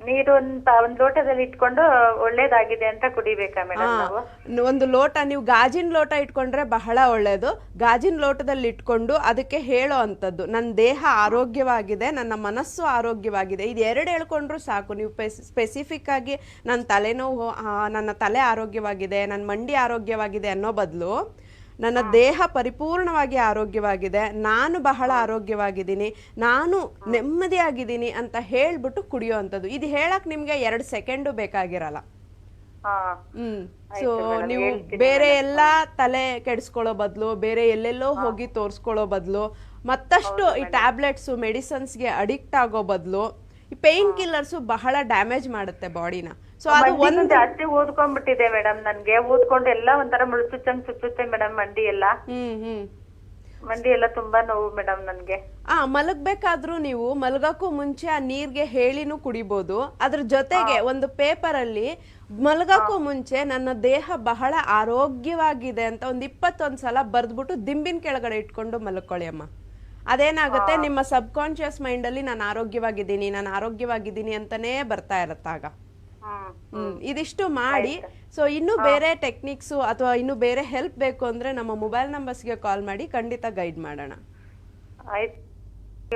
ನೀರು ಅಂತ ಪ- ಲೋಟದಲ್ಲಿ ಇಟ್ಕೊಂಡು ಒಳ್ಳೇದಾಗಿದೆ ಅಂತ ಕುಡಿಬೇಕಾ ಮೇಡಮ್ ನಾವು? ಒಂದು ಲೋಟ ನೀವು ಗಾಜಿನ ಲೋಟ ಇಟ್ಕೊಂಡ್ರೆ ಬಹಳ ಒಳ್ಳೇದು. ಗಾಜಿನ ಲೋಟದಲ್ಲಿ ಇಟ್ಕೊಂಡು ಅದಕ್ಕೆ ಹೇಳೋ ಅಂಥದ್ದು ನನ್ನ ದೇಹ ಆರೋಗ್ಯವಾಗಿದೆ ನನ್ನ ಮನಸ್ಸು ಆರೋಗ್ಯವಾಗಿದೆ. ಇದು ಎರಡು ಹೇಳ್ಕೊಂಡ್ರು ಸಾಕು. ನೀವು ಸ್ಪೆಸಿಫಿಕ್ ಆಗಿ ನನ್ನ ತಲೆನೋವು ನನ್ನ ತಲೆ ಆರೋಗ್ಯವಾಗಿದೆ ನನ್ನ ಮಂಡಿ ಆರೋಗ್ಯವಾಗಿದೆ ಅನ್ನೋ ಬದಲು ನನ್ನ ದೇಹ ಪರಿಪೂರ್ಣವಾಗಿ ಆರೋಗ್ಯವಾಗಿದೆ ನಾನು ಬಹಳ ಆರೋಗ್ಯವಾಗಿದ್ದೀನಿ ನಾನು ನೆಮ್ಮದಿಯಾಗಿದ್ದೀನಿ ಅಂತ ಹೇಳ್ಬಿಟ್ಟು ಕುಡಿಯೋ ಅಂಥದ್ದು. ಇದು ಹೇಳಕ್ ನಿಮ್ಗೆ ಎರಡು ಸೆಕೆಂಡು ಬೇಕಾಗಿರಲ್ಲ. ಹ್ಮ್. ಸೊ ನೀವು ಬೇರೆ ಎಲ್ಲ ತಲೆ ಕೆಡಿಸ್ಕೊಳ್ಳೋ ಬದಲು ಬೇರೆ ಎಲ್ಲೆಲ್ಲೋ ಹೋಗಿ ತೋರಿಸ್ಕೊಳ್ಳೋ ಬದಲು ಮತ್ತಷ್ಟು ಈ ಟ್ಯಾಬ್ಲೆಟ್ಸು ಮೆಡಿಸನ್ಸ್ಗೆ ಅಡಿಕ್ಟ್ ಆಗೋ ಬದಲು ಈ ಪೇನ್ ಕಿಲ್ಲರ್ಸು ಬಹಳ ಡ್ಯಾಮೇಜ್ ಮಾಡುತ್ತೆ ಬಾಡಿನ. ಸೊ ಅದು ಒಂದು ಜಾಸ್ತಿ ಊದ್ಕೊಂಡ್ಬಿಟ್ಟಿದೆ ಮೇಡಮ್ ನನ್ಗೆ. ಊದ್ಕೊಂಡು ಎಲ್ಲ ಒಂಥರ ಮುಳ್ಚುಚ್ಚಂಗ್ ಚುಚ್ಚುತ್ತೆ ಮೇಡಮ್ ಮಂಡಿ ಎಲ್ಲ. ಹ್ಮ್ ಹ್ಮ್. ಮಂಡಿ ಎಲ್ಲ ತುಂಬಾ ನೋವು ಮೇಡಮ್ ನನ್ಗೆ. ಆ ಮಲಗ್ಬೇಕಾದ್ರೂ ನೀವು ಮಲಗಕ್ಕೂ ಮುಂಚೆ ಆ ನೀರ್ಗೆ ಹೇಳಿನೂ ಕುಡಿಬೋದು. ಅದ್ರ ಜೊತೆಗೆ ಒಂದು ಪೇಪರ್ ಅಲ್ಲಿ ಮಲಗಕ್ಕೂ ಮುಂಚೆ ನನ್ನ ದೇಹ ಬಹಳ ಆರೋಗ್ಯವಾಗಿದೆ ಅಂತ ಒಂದ್ ಇಪ್ಪತ್ತೊಂದ್ ಸಲ ಬರ್ದ್ಬಿಟ್ಟು ದಿಂಬಿನ ಕೆಳಗಡೆ ಇಟ್ಕೊಂಡು ಮಲ್ಕೊಳ್ಳಿ ಅಮ್ಮ. ಅದೇನಾಗುತ್ತೆ? ನಿಮ್ಮ ಸಬ್ ಕಾನ್ಶಿಯಸ್ ಮೈಂಡ್ ಅಲ್ಲಿ ನಾನು ಆರೋಗ್ಯವಾಗಿದ್ದೀನಿ ನಾನು ಆರೋಗ್ಯವಾಗಿದ್ದೀನಿ ಅಂತಾನೇ ಬರ್ತಾ ಇರತ್ತಾಗ ಇದಿಷ್ಟು ಮಾಡಿ. ಸೊ ಇನ್ನು ಬೇರೆ ಟೆಕ್ನಿಕ್ಸು ಅಥವಾ ಇನ್ನು ಬೇರೆ ಹೆಲ್ಪ್ ಬೇಕು ಅಂದ್ರೆ ನಮ್ಮ ಮೊಬೈಲ್ ನಂಬರ್ಸ್ಗೆ ಕಾಲ್ ಮಾಡಿ ಖಂಡಿತ ಗೈಡ್ ಮಾಡೋಣ.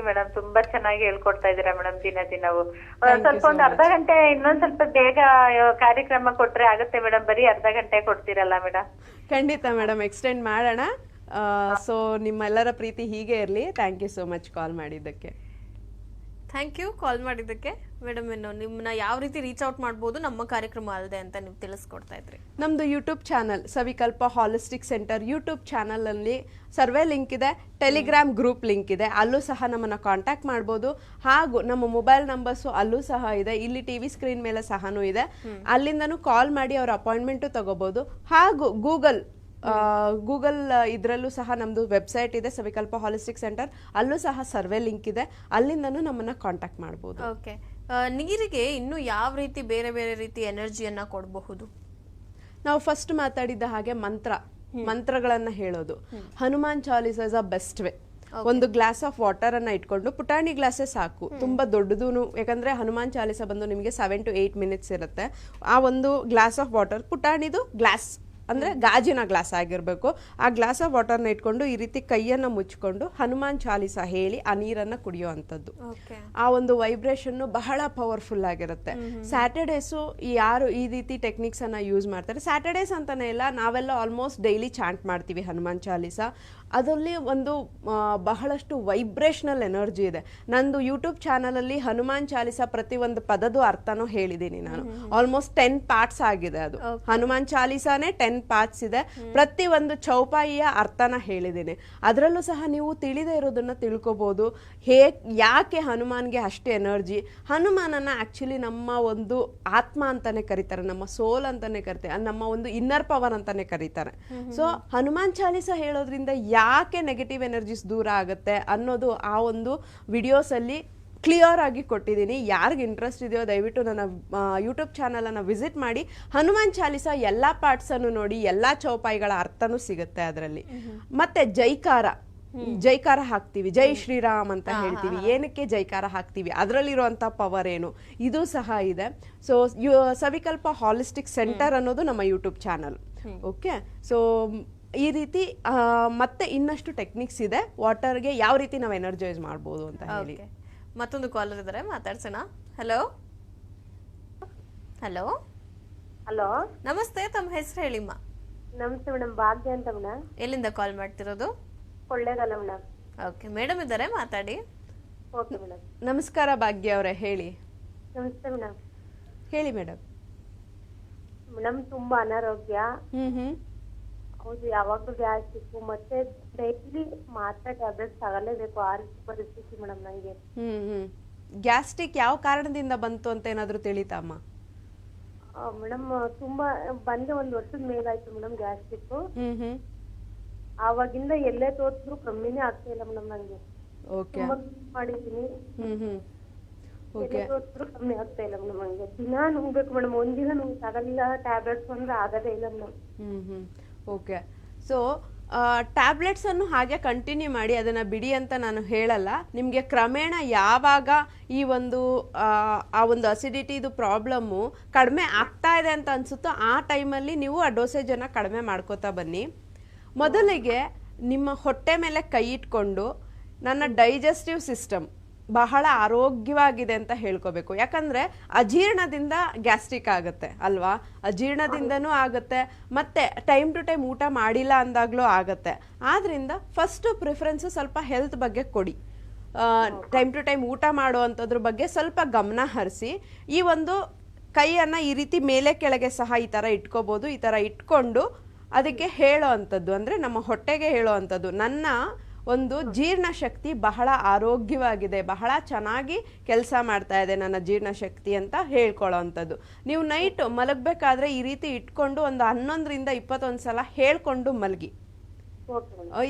ಮೇಡಮ್ ತುಂಬಾ ಚೆನ್ನಾಗಿ ಹೇಳ್ಕೊಡ್ತಾ ಇದೀರಾ ಮೇಡಮ್ ದಿನ ದಿನವು. ಸ್ವಲ್ಪ ಒಂದು ಅರ್ಧ ಗಂಟೆ ಇನ್ನೊಂದ್ ಸ್ವಲ್ಪ ಬೇಗ ಕಾರ್ಯಕ್ರಮ ಕೊಟ್ರೆ ಆಗುತ್ತೆ ಮೇಡಮ್ ಬರೀ ಅರ್ಧ ಗಂಟೆ ಕೊಡ್ತೀರಲ್ಲ ಮೇಡಮ್ ಖಂಡಿತ ಮೇಡಮ್ ಎಕ್ಸ್ಟೆಂಡ್ ಮಾಡೋಣ. ಸೊ ನಿಮ್ಮೆಲ್ಲರ ಪ್ರೀತಿ ಹೀಗೆ ಇರಲಿ. Thank you so much call ಮಾಡಿದ್ದಕ್ಕೆ. ಥ್ಯಾಂಕ್ ಯು ಕಾಲ್ ಮಾಡಿದ್ದಕ್ಕೆ. ಮೇಡಮ್ ಇನ್ನು ನಿಮ್ಮನ್ನ ಯಾವ ರೀತಿ ರೀಚ್ ಔಟ್ ಮಾಡ್ಬೋದು ನಮ್ಮ ಕಾರ್ಯಕ್ರಮ ಅಲ್ಲದೆ ಅಂತ ನೀವು ತಿಳಿಸ್ಕೊಡ್ತಾ ಇದ್ರಿ. ನಮ್ಮದು YouTube channel Savikalpa holistic centre YouTube ಚಾನಲಲ್ಲಿ ಸರ್ವೆ ಲಿಂಕ್ ಇದೆ ಟೆಲಿಗ್ರಾಮ್ ಗ್ರೂಪ್ ಲಿಂಕ್ ಇದೆ. ಅಲ್ಲೂ ಸಹ ನಮ್ಮನ್ನು ಕಾಂಟ್ಯಾಕ್ಟ್ ಮಾಡ್ಬೋದು. ಹಾಗೂ ನಮ್ಮ ಮೊಬೈಲ್ ನಂಬರ್ಸು ಅಲ್ಲೂ ಸಹ ಇದೆ. ಇಲ್ಲಿ ಟಿವಿ ಸ್ಕ್ರೀನ್ ಮೇಲೆ ಸಹನೂ ಇದೆ. ಅಲ್ಲಿಂದನೂ ಕಾಲ್ ಮಾಡಿ ಅವ್ರ ಅಪಾಯಿಂಟ್ಮೆಂಟು ತಗೋಬೋದು. ಹಾಗೂ ಗೂಗಲ್ ಗೂಗಲ್ ಇದರಲ್ಲೂ ಸಹ ನಮ್ಮದು ವೆಬ್ಸೈಟ್ ಇದೆ ಸವಿಕಲ್ಪ ಹಾಲಿಸ್ಟಿಕ್ ಸೆಂಟರ್ ಅಲ್ಲೂ ಸಹ ಸರ್ವೆ ಲಿಂಕ್ ಇದೆ. ಅಲ್ಲಿಂದನೂ ನಮ್ಮನ್ನು ಕಾಂಟ್ಯಾಕ್ಟ್ ಮಾಡ್ಬೋದು. ಓಕೆ ನೀರಿಗೆ ಇನ್ನು ಯಾವ ರೀತಿ ಬೇರೆ ಬೇರೆ ರೀತಿ ಎನರ್ಜಿಯನ್ನ ಕೊಡಬಹುದು? ನಾವು ಫಸ್ಟ್ ಮಾತಾಡಿದ ಹಾಗೆ ಮಂತ್ರ. ಮಂತ್ರಗಳನ್ನ ಹೇಳೋದು. Hanuman Chalisa is a best way ಒಂದು ಗ್ಲಾಸ್ ಆಫ್ ವಾಟರ್ ಅನ್ನ ಇಟ್ಕೊಂಡು ಪುಟಾಣಿ ಗ್ಲಾಸೇ ಸಾಕು. ತುಂಬಾ ದೊಡ್ಡದು ಯಾಕಂದ್ರೆ ಹನುಮಾನ್ ಚಾಲಿಸ ಬಂದು ನಿಮಗೆ ಸೆವೆನ್ ಟು ಏಟ್ ಮಿನಿಟ್ಸ್ ಇರುತ್ತೆ. ಆ ಒಂದು ಗ್ಲಾಸ್ ಆಫ್ ವಾಟರ್ ಪುಟಾಣಿದು ಗ್ಲಾಸ್ ಅಂದ್ರೆ ಗಾಜಿನ ಗ್ಲಾಸ್ ಆಗಿರಬೇಕು. ಆ ಗ್ಲಾಸ ವಾಟರ್ನ ಇಟ್ಕೊಂಡು ಈ ರೀತಿ ಕೈಯನ್ನ ಮುಚ್ಕೊಂಡು ಹನುಮಾನ್ ಚಾಲೀಸ ಹೇಳಿ ಆ ನೀರನ್ನ ಕುಡಿಯೋ ಅಂಥದ್ದು ಆ ಒಂದು ವೈಬ್ರೇಷನ್ ಬಹಳ ಪವರ್ಫುಲ್ ಆಗಿರುತ್ತೆ. ಸ್ಯಾಟರ್ಡೇಸು ಯಾರು ಈ ರೀತಿ ಟೆಕ್ನಿಕ್ಸ್ ಅನ್ನ ಯೂಸ್ ಮಾಡ್ತಾರೆ. ಸ್ಯಾಟರ್ಡೇಸ್ ಅಂತಾನೆ ಇಲ್ಲ ನಾವೆಲ್ಲ ಆಲ್ಮೋಸ್ಟ್ ಡೈಲಿ ಚಾಂಟ್ ಮಾಡ್ತೀವಿ ಹನುಮಾನ್ ಚಾಲೀಸ. ಅದರಲ್ಲಿ ಒಂದು ಬಹಳಷ್ಟು ವೈಬ್ರೇಷನಲ್ ಎನರ್ಜಿ ಇದೆ. ನಂದು ಯೂಟ್ಯೂಬ್ ಚಾನಲಲ್ಲಿ ಹನುಮಾನ್ ಚಾಲೀಸ ಪ್ರತಿ ಒಂದು ಪದದ ಅರ್ಥನೂ ಹೇಳಿದ್ದೀನಿ ನಾನು. ಆಲ್ಮೋಸ್ಟ್ ಟೆನ್ ಪಾರ್ಟ್ಸ್ ಆಗಿದೆ ಅದು. ಹನುಮಾನ್ ಚಾಲೀಸಾನೇ ಟೆನ್ ಪಾರ್ಟ್ಸ್ ಇದೆ. ಪ್ರತಿ ಒಂದು ಚೌಪಾಯಿಯ ಅರ್ಥನ ಹೇಳಿದ್ದೀನಿ. ಅದರಲ್ಲೂ ಸಹ ನೀವು ತಿಳಿದೇ ಇರೋದನ್ನ ತಿಳ್ಕೊಬೋದು. ಹೇ, ಯಾಕೆ ಹನುಮಾನ್ಗೆ ಅಷ್ಟೇ ಎನರ್ಜಿ? ಹನುಮಾನನ ಆಕ್ಚುಲಿ ನಮ್ಮ ಒಂದು ಆತ್ಮ ಅಂತಾನೆ ಕರೀತಾರೆ, ನಮ್ಮ ಸೋಲ್ ಅಂತಾನೆ ಕರಿತಾರೆ ನಮ್ಮ ಒಂದು ಇನ್ನರ್ ಪವರ್ ಅಂತಾನೆ ಕರೀತಾರೆ. ಸೊ, ಹನುಮಾನ್ ಚಾಲೀಸ ಹೇಳೋದ್ರಿಂದ ಯಾಕೆ ನೆಗೆಟಿವ್ ಎನರ್ಜೀಸ್ ದೂರ ಆಗುತ್ತೆ ಅನ್ನೋದು ಆ ಒಂದು ವಿಡಿಯೋಸ್ ಅಲ್ಲಿ ಕ್ಲಿಯರ್ ಆಗಿ ಕೊಟ್ಟಿದ್ದೀನಿ. ಯಾರಿಗೆ ಇಂಟ್ರೆಸ್ಟ್ ಇದೆಯೋ ದಯವಿಟ್ಟು ನನ್ನ ಯೂಟ್ಯೂಬ್ ಚಾನಲನ್ನು ವಿಸಿಟ್ ಮಾಡಿ. ಹನುಮಾನ್ ಚಾಲೀಸ ಎಲ್ಲ ಪಾರ್ಟ್ಸನ್ನು ನೋಡಿ ಎಲ್ಲ ಚೌಪಾಯಿಗಳ ಅರ್ಥನೂ ಸಿಗುತ್ತೆ ಅದರಲ್ಲಿ. ಮತ್ತೆ ಜೈಕಾರ. ಜೈಕಾರ ಹಾಕ್ತೀವಿ. ಜೈ ಶ್ರೀರಾಮ್ ಅಂತ ಹೇಳ್ತೀವಿ. ಏನಕ್ಕೆ ಜೈಕಾರ ಹಾಕ್ತೀವಿ? ಅದರಲ್ಲಿರುವಂಥ ಪವರ್ ಏನು? ಇದು ಸಹ ಇದೆ. ಸೊ ಸವಿಕಲ್ಪ ಹಾಲಿಸ್ಟಿಕ್ ಸೆಂಟರ್ ಅನ್ನೋದು ನಮ್ಮ ಯೂಟ್ಯೂಬ್ ಚಾನಲ್ ಓಕೆ ಸೊ ಈ ರೀತಿ ಮತ್ತೆ ಇನ್ನಷ್ಟು ಟೆಕ್ನಿಕ್ಸ್ ಇದೆ. ವಾಟರ್ಗೆ ಯಾವ ರೀತಿ ನಾವು ಎನರ್ಜೈಸ್ ಮಾಡ್ಬೋದು ಅಂತ ಹೇಳಿ. ಮತ್ತೊಂದು ಕಾಲರ್ ಇದ್ದಾರೆ ಮಾತಾಡ್ಸೋಣ. ಹಲೋ ಹಲೋ ಹಲೋ ನಮಸ್ತೆ ತಮ್ಮ ಹೆಸರು ಹೇಳಿಮ್ಮ ನಮಸ್ತೆ ಮೇಡಮ್ ಭಾಗ್ಯ ಅಂತ ಮೇಡಮ್ ಎಲ್ಲಿಂದ ಕಾಲ್ ಮಾಡ್ತಿರೋದು? ಕೊಳ್ಳೇಗಾಲ ಮೇಡಮ್ ಓಕೆ ಮೇಡಮ್ ಇದ್ದಾರೆ ಮಾತಾಡಿ. ಓಕೆ ಮೇಡಮ್ ನಮಸ್ಕಾರ ಭಾಗ್ಯ ಅವರೇ ಹೇಳಿ. ನಮಸ್ತೆ ಮೇಡಮ್ ಹೇಳಿ ಮೇಡಮ್ ಮೇಡಮ್ ತುಂಬಾ ಅನಾರೋಗ್ಯ. ಹ್ಮ್ ಹ್ಮ್. ಹೌದು ಯಾವಾಗಲೂ ಗ್ಯಾಸ್ ಇತ್ತು ಮತ್ತೆ ಡೈಲಿ ಮಾತ್ರೆ ಟ್ಯಾಬ್ಲೆಟ್ಸ್ ತಗಲೇಬೇಕು ಆ ರೀತಿ ಪರಿಸ್ಥಿತಿ ಮೇಡಮ್ ನಂಗೆ. ಹ್ಮ್ ಹ್ಮ್. ಗ್ಯಾಸ್ಟ್ರಿಕ್ ಯಾವ ಕಾರಣದಿಂದ ಬಂತು ಅಂತ ಏನಾದರೂ ತಿಳಿತಮ್ಮ ಮೇಡಮ್ ತುಂಬಾ ಬಂದೆ ಒಂದ್ ವರ್ಷದ ಮೇಲಾಯ್ತು ಮೇಡಮ್ ಗ್ಯಾಸ್ಟ್ರಿಕ್ ಹ್ಮ್ ಹ್ಮ್. ಆವಾಗಿಂದ ಎಲ್ಲೇ ತೋರಿಸಿದ್ರು ಕಮ್ಮಿನೇ ಆಗ್ತಾ ಇಲ್ಲ ಮೇಡಮ್ ನಂಗೆ. ಓಕೆ. ತುಂಬಾ ಮಾಡಿದೀನಿ ಹ್ಮ್ ಹ್ಮ್. ಎಲ್ಲೇ ಓಕೆ. ತೋರ್ಸಿದ್ರು ಕಮ್ಮಿ ಆಗ್ತಾ ಇಲ್ಲ ಮೇಡಮ್ ನಂಗೆ. ದಿನ ನುಂಗ್ಬೇಕು ಮೇಡಮ್ ಒಂದಿನ ನುಂಗ್ ತಗಲಿಲ್ಲ ಟ್ಯಾಬ್ಲೆಟ್ಸ್ ಅಂದ್ರೆ ಆಗದೇ ಇಲ್ಲ madam. Hmm hmm. Okay so ಟ್ಯಾಬ್ಲೆಟ್ಸನ್ನು ಹಾಗೆ ಕಂಟಿನ್ಯೂ ಮಾಡಿ ಅದನ್ನು ಬಿಡಿ ಅಂತ ನಾನು ಹೇಳಲ್ಲ. ನಿಮಗೆ ಕ್ರಮೇಣ ಯಾವಾಗ ಈ ಒಂದು ಆ, ಒಂದು ಅಸಿಡಿಟಿದು ಪ್ರಾಬ್ಲಮ್ಮು ಕಡಿಮೆ ಆಗ್ತಾ ಇದೆ ಅಂತ ಅನಿಸುತ್ತೋ ಆ ಟೈಮಲ್ಲಿ ನೀವು ಆ ಡೋಸೇಜನ್ನು ಕಡಿಮೆ ಮಾಡ್ಕೋತಾ ಬನ್ನಿ. ಮೊದಲಿಗೆ ನಿಮ್ಮ ಹೊಟ್ಟೆ ಮೇಲೆ ಕೈ ಇಟ್ಕೊಂಡು ನನ್ನ ಡೈಜೆಸ್ಟಿವ್ ಸಿಸ್ಟಮ್ ಬಹಳ ಆರೋಗ್ಯವಾಗಿದೆ ಅಂತ ಹೇಳ್ಕೋಬೇಕು. ಯಾಕಂದ್ರೆ ಅಜೀರ್ಣದಿಂದ ಗ್ಯಾಸ್ಟ್ರಿಕ್ ಆಗುತ್ತೆ, ಅಲ್ವಾ? ಅಜೀರ್ಣದಿಂದನೂ ಆಗುತ್ತೆ, ಮತ್ತೆ ಟೈಮ್ ಟು ಟೈಮ್ ಊಟ ಮಾಡಿಲ್ಲ ಅಂದಾಗ್ಲೂ ಆಗುತ್ತೆ. ಆದ್ರಿಂದ ಫಸ್ಟ್ ಪ್ರಿಫರೆನ್ಸ್ ಸ್ವಲ್ಪ ಹೆಲ್ತ್ ಬಗ್ಗೆ ಕೊಡಿ. ಟೈಮ್ ಟು ಟೈಮ್ ಊಟ ಮಾಡುವಂಥದ್ರ ಬಗ್ಗೆ ಸ್ವಲ್ಪ ಗಮನ ಹರಿಸಿ. ಈ ಒಂದು ಕೈಯನ್ನ ಈ ರೀತಿ ಮೇಲೆ ಕೆಳಗೆ ಸಹ ಈ ತರ ಇಟ್ಕೋಬಹುದು ಈ ತರ ಇಟ್ಕೊಂಡು ಅದಕ್ಕೆ ಹೇಳೋ ಅಂಥದ್ದು, ಅಂದ್ರೆ ನಮ್ಮ ಹೊಟ್ಟೆಗೆ ಹೇಳೋ ಅಂಥದ್ದು. ನನ್ನ ಒಂದು ಜೀರ್ಣಶಕ್ತಿ ಬಹಳ ಆರೋಗ್ಯವಾಗಿದೆ ಬಹಳ ಚೆನ್ನಾಗಿ ಕೆಲಸ ಮಾಡ್ತಾ ಇದೆ ನನ್ನ ಜೀರ್ಣಶಕ್ತಿ ಅಂತ ಹೇಳ್ಕೊಳ್ಳೋ ಅಂಥದ್ದು. ನೀವು ನೈಟ್ ಮಲಗಬೇಕಾದ್ರೆ ಈ ರೀತಿ ಇಟ್ಕೊಂಡು ಒಂದು ಹನ್ನೊಂದರಿಂದ ಇಪ್ಪತ್ತೊಂದು ಸಲ ಹೇಳ್ಕೊಂಡು ಮಲಗಿ.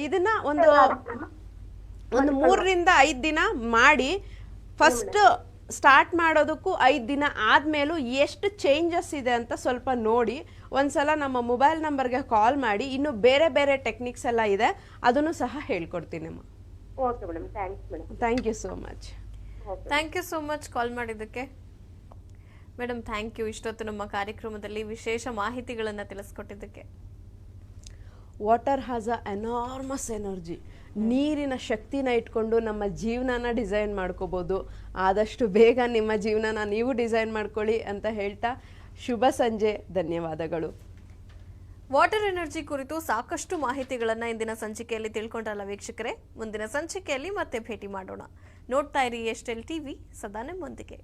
ಇದನ್ನ ಒಂದು ಒಂದು ಮೂರರಿಂದ ಐದು ದಿನ ಮಾಡಿ ಫಸ್ಟ್ ಸ್ಟಾರ್ಟ್ ಮಾಡೋದಕ್ಕೂ ಐದು ದಿನ ಆದ್ಮೇಲೂ ಎಷ್ಟು ಚೇಂಜಸ್ ಇದೆ ಅಂತ ಸ್ವಲ್ಪ ನೋಡಿ. ಒಂದ್ಸಲ ನಮ್ಮ ಮೊಬೈಲ್ ನಂಬರ್ಗೆ ಕಾಲ್ ಮಾಡಿ ಇನ್ನು ಬೇರೆ ಬೇರೆ ಟೆಕ್ನಿಕ್ಸ್ ಎಲ್ಲ ಇದೆ ಅದನ್ನು ಸಹ ಹೇಳ್ಕೊಡ್ತೀನಿ ಅಮ್ಮ okay madam thanks madam thank you so much thank you so much call ಮಾಡಿದ್ದಕ್ಕೆ. ಮೇಡಮ್ ಥ್ಯಾಂಕ್ ಯು ಇಷ್ಟೊತ್ತು ನಮ್ಮ ಕಾರ್ಯಕ್ರಮದಲ್ಲಿ ವಿಶೇಷ ಮಾಹಿತಿಗಳನ್ನು ತಿಳಿಸ್ಕೊಟ್ಟಿದ್ದಕ್ಕೆ. Water has a enormous energy ನೀರಿನ ಶಕ್ತಿನ ಇಟ್ಕೊಂಡು ನಮ್ಮ ಜೀವನನ ಡಿಸೈನ್ ಮಾಡ್ಕೋಬೋದು. ಆದಷ್ಟು ಬೇಗ ನಿಮ್ಮ ಜೀವನನ ನೀವು ಡಿಸೈನ್ ಮಾಡ್ಕೊಳ್ಳಿ ಅಂತ ಹೇಳ್ತಾ ಶುಭ ಸಂಜೆ, ಧನ್ಯವಾದಗಳು. ವಾಟರ್ ಎನರ್ಜಿ ಕುರಿತು ಸಾಕಷ್ಟು ಮಾಹಿತಿಗಳನ್ನು ಇಂದಿನ ಸಂಚಿಕೆಯಲ್ಲಿ ತಿಳ್ಕೊಂಡಲ್ಲ ವೀಕ್ಷಕರೇ. ಮುಂದಿನ ಸಂಚಿಕೆಯಲ್ಲಿ ಮತ್ತೆ ಭೇಟಿ ಮಾಡೋಣ. ನೋಡ್ತಾ ಇರಿ ಎಷ್ಟೆಲ್ ಟಿವಿ, ಸದಾ ನಿಮ್ಮೊಂದಿಗೆ.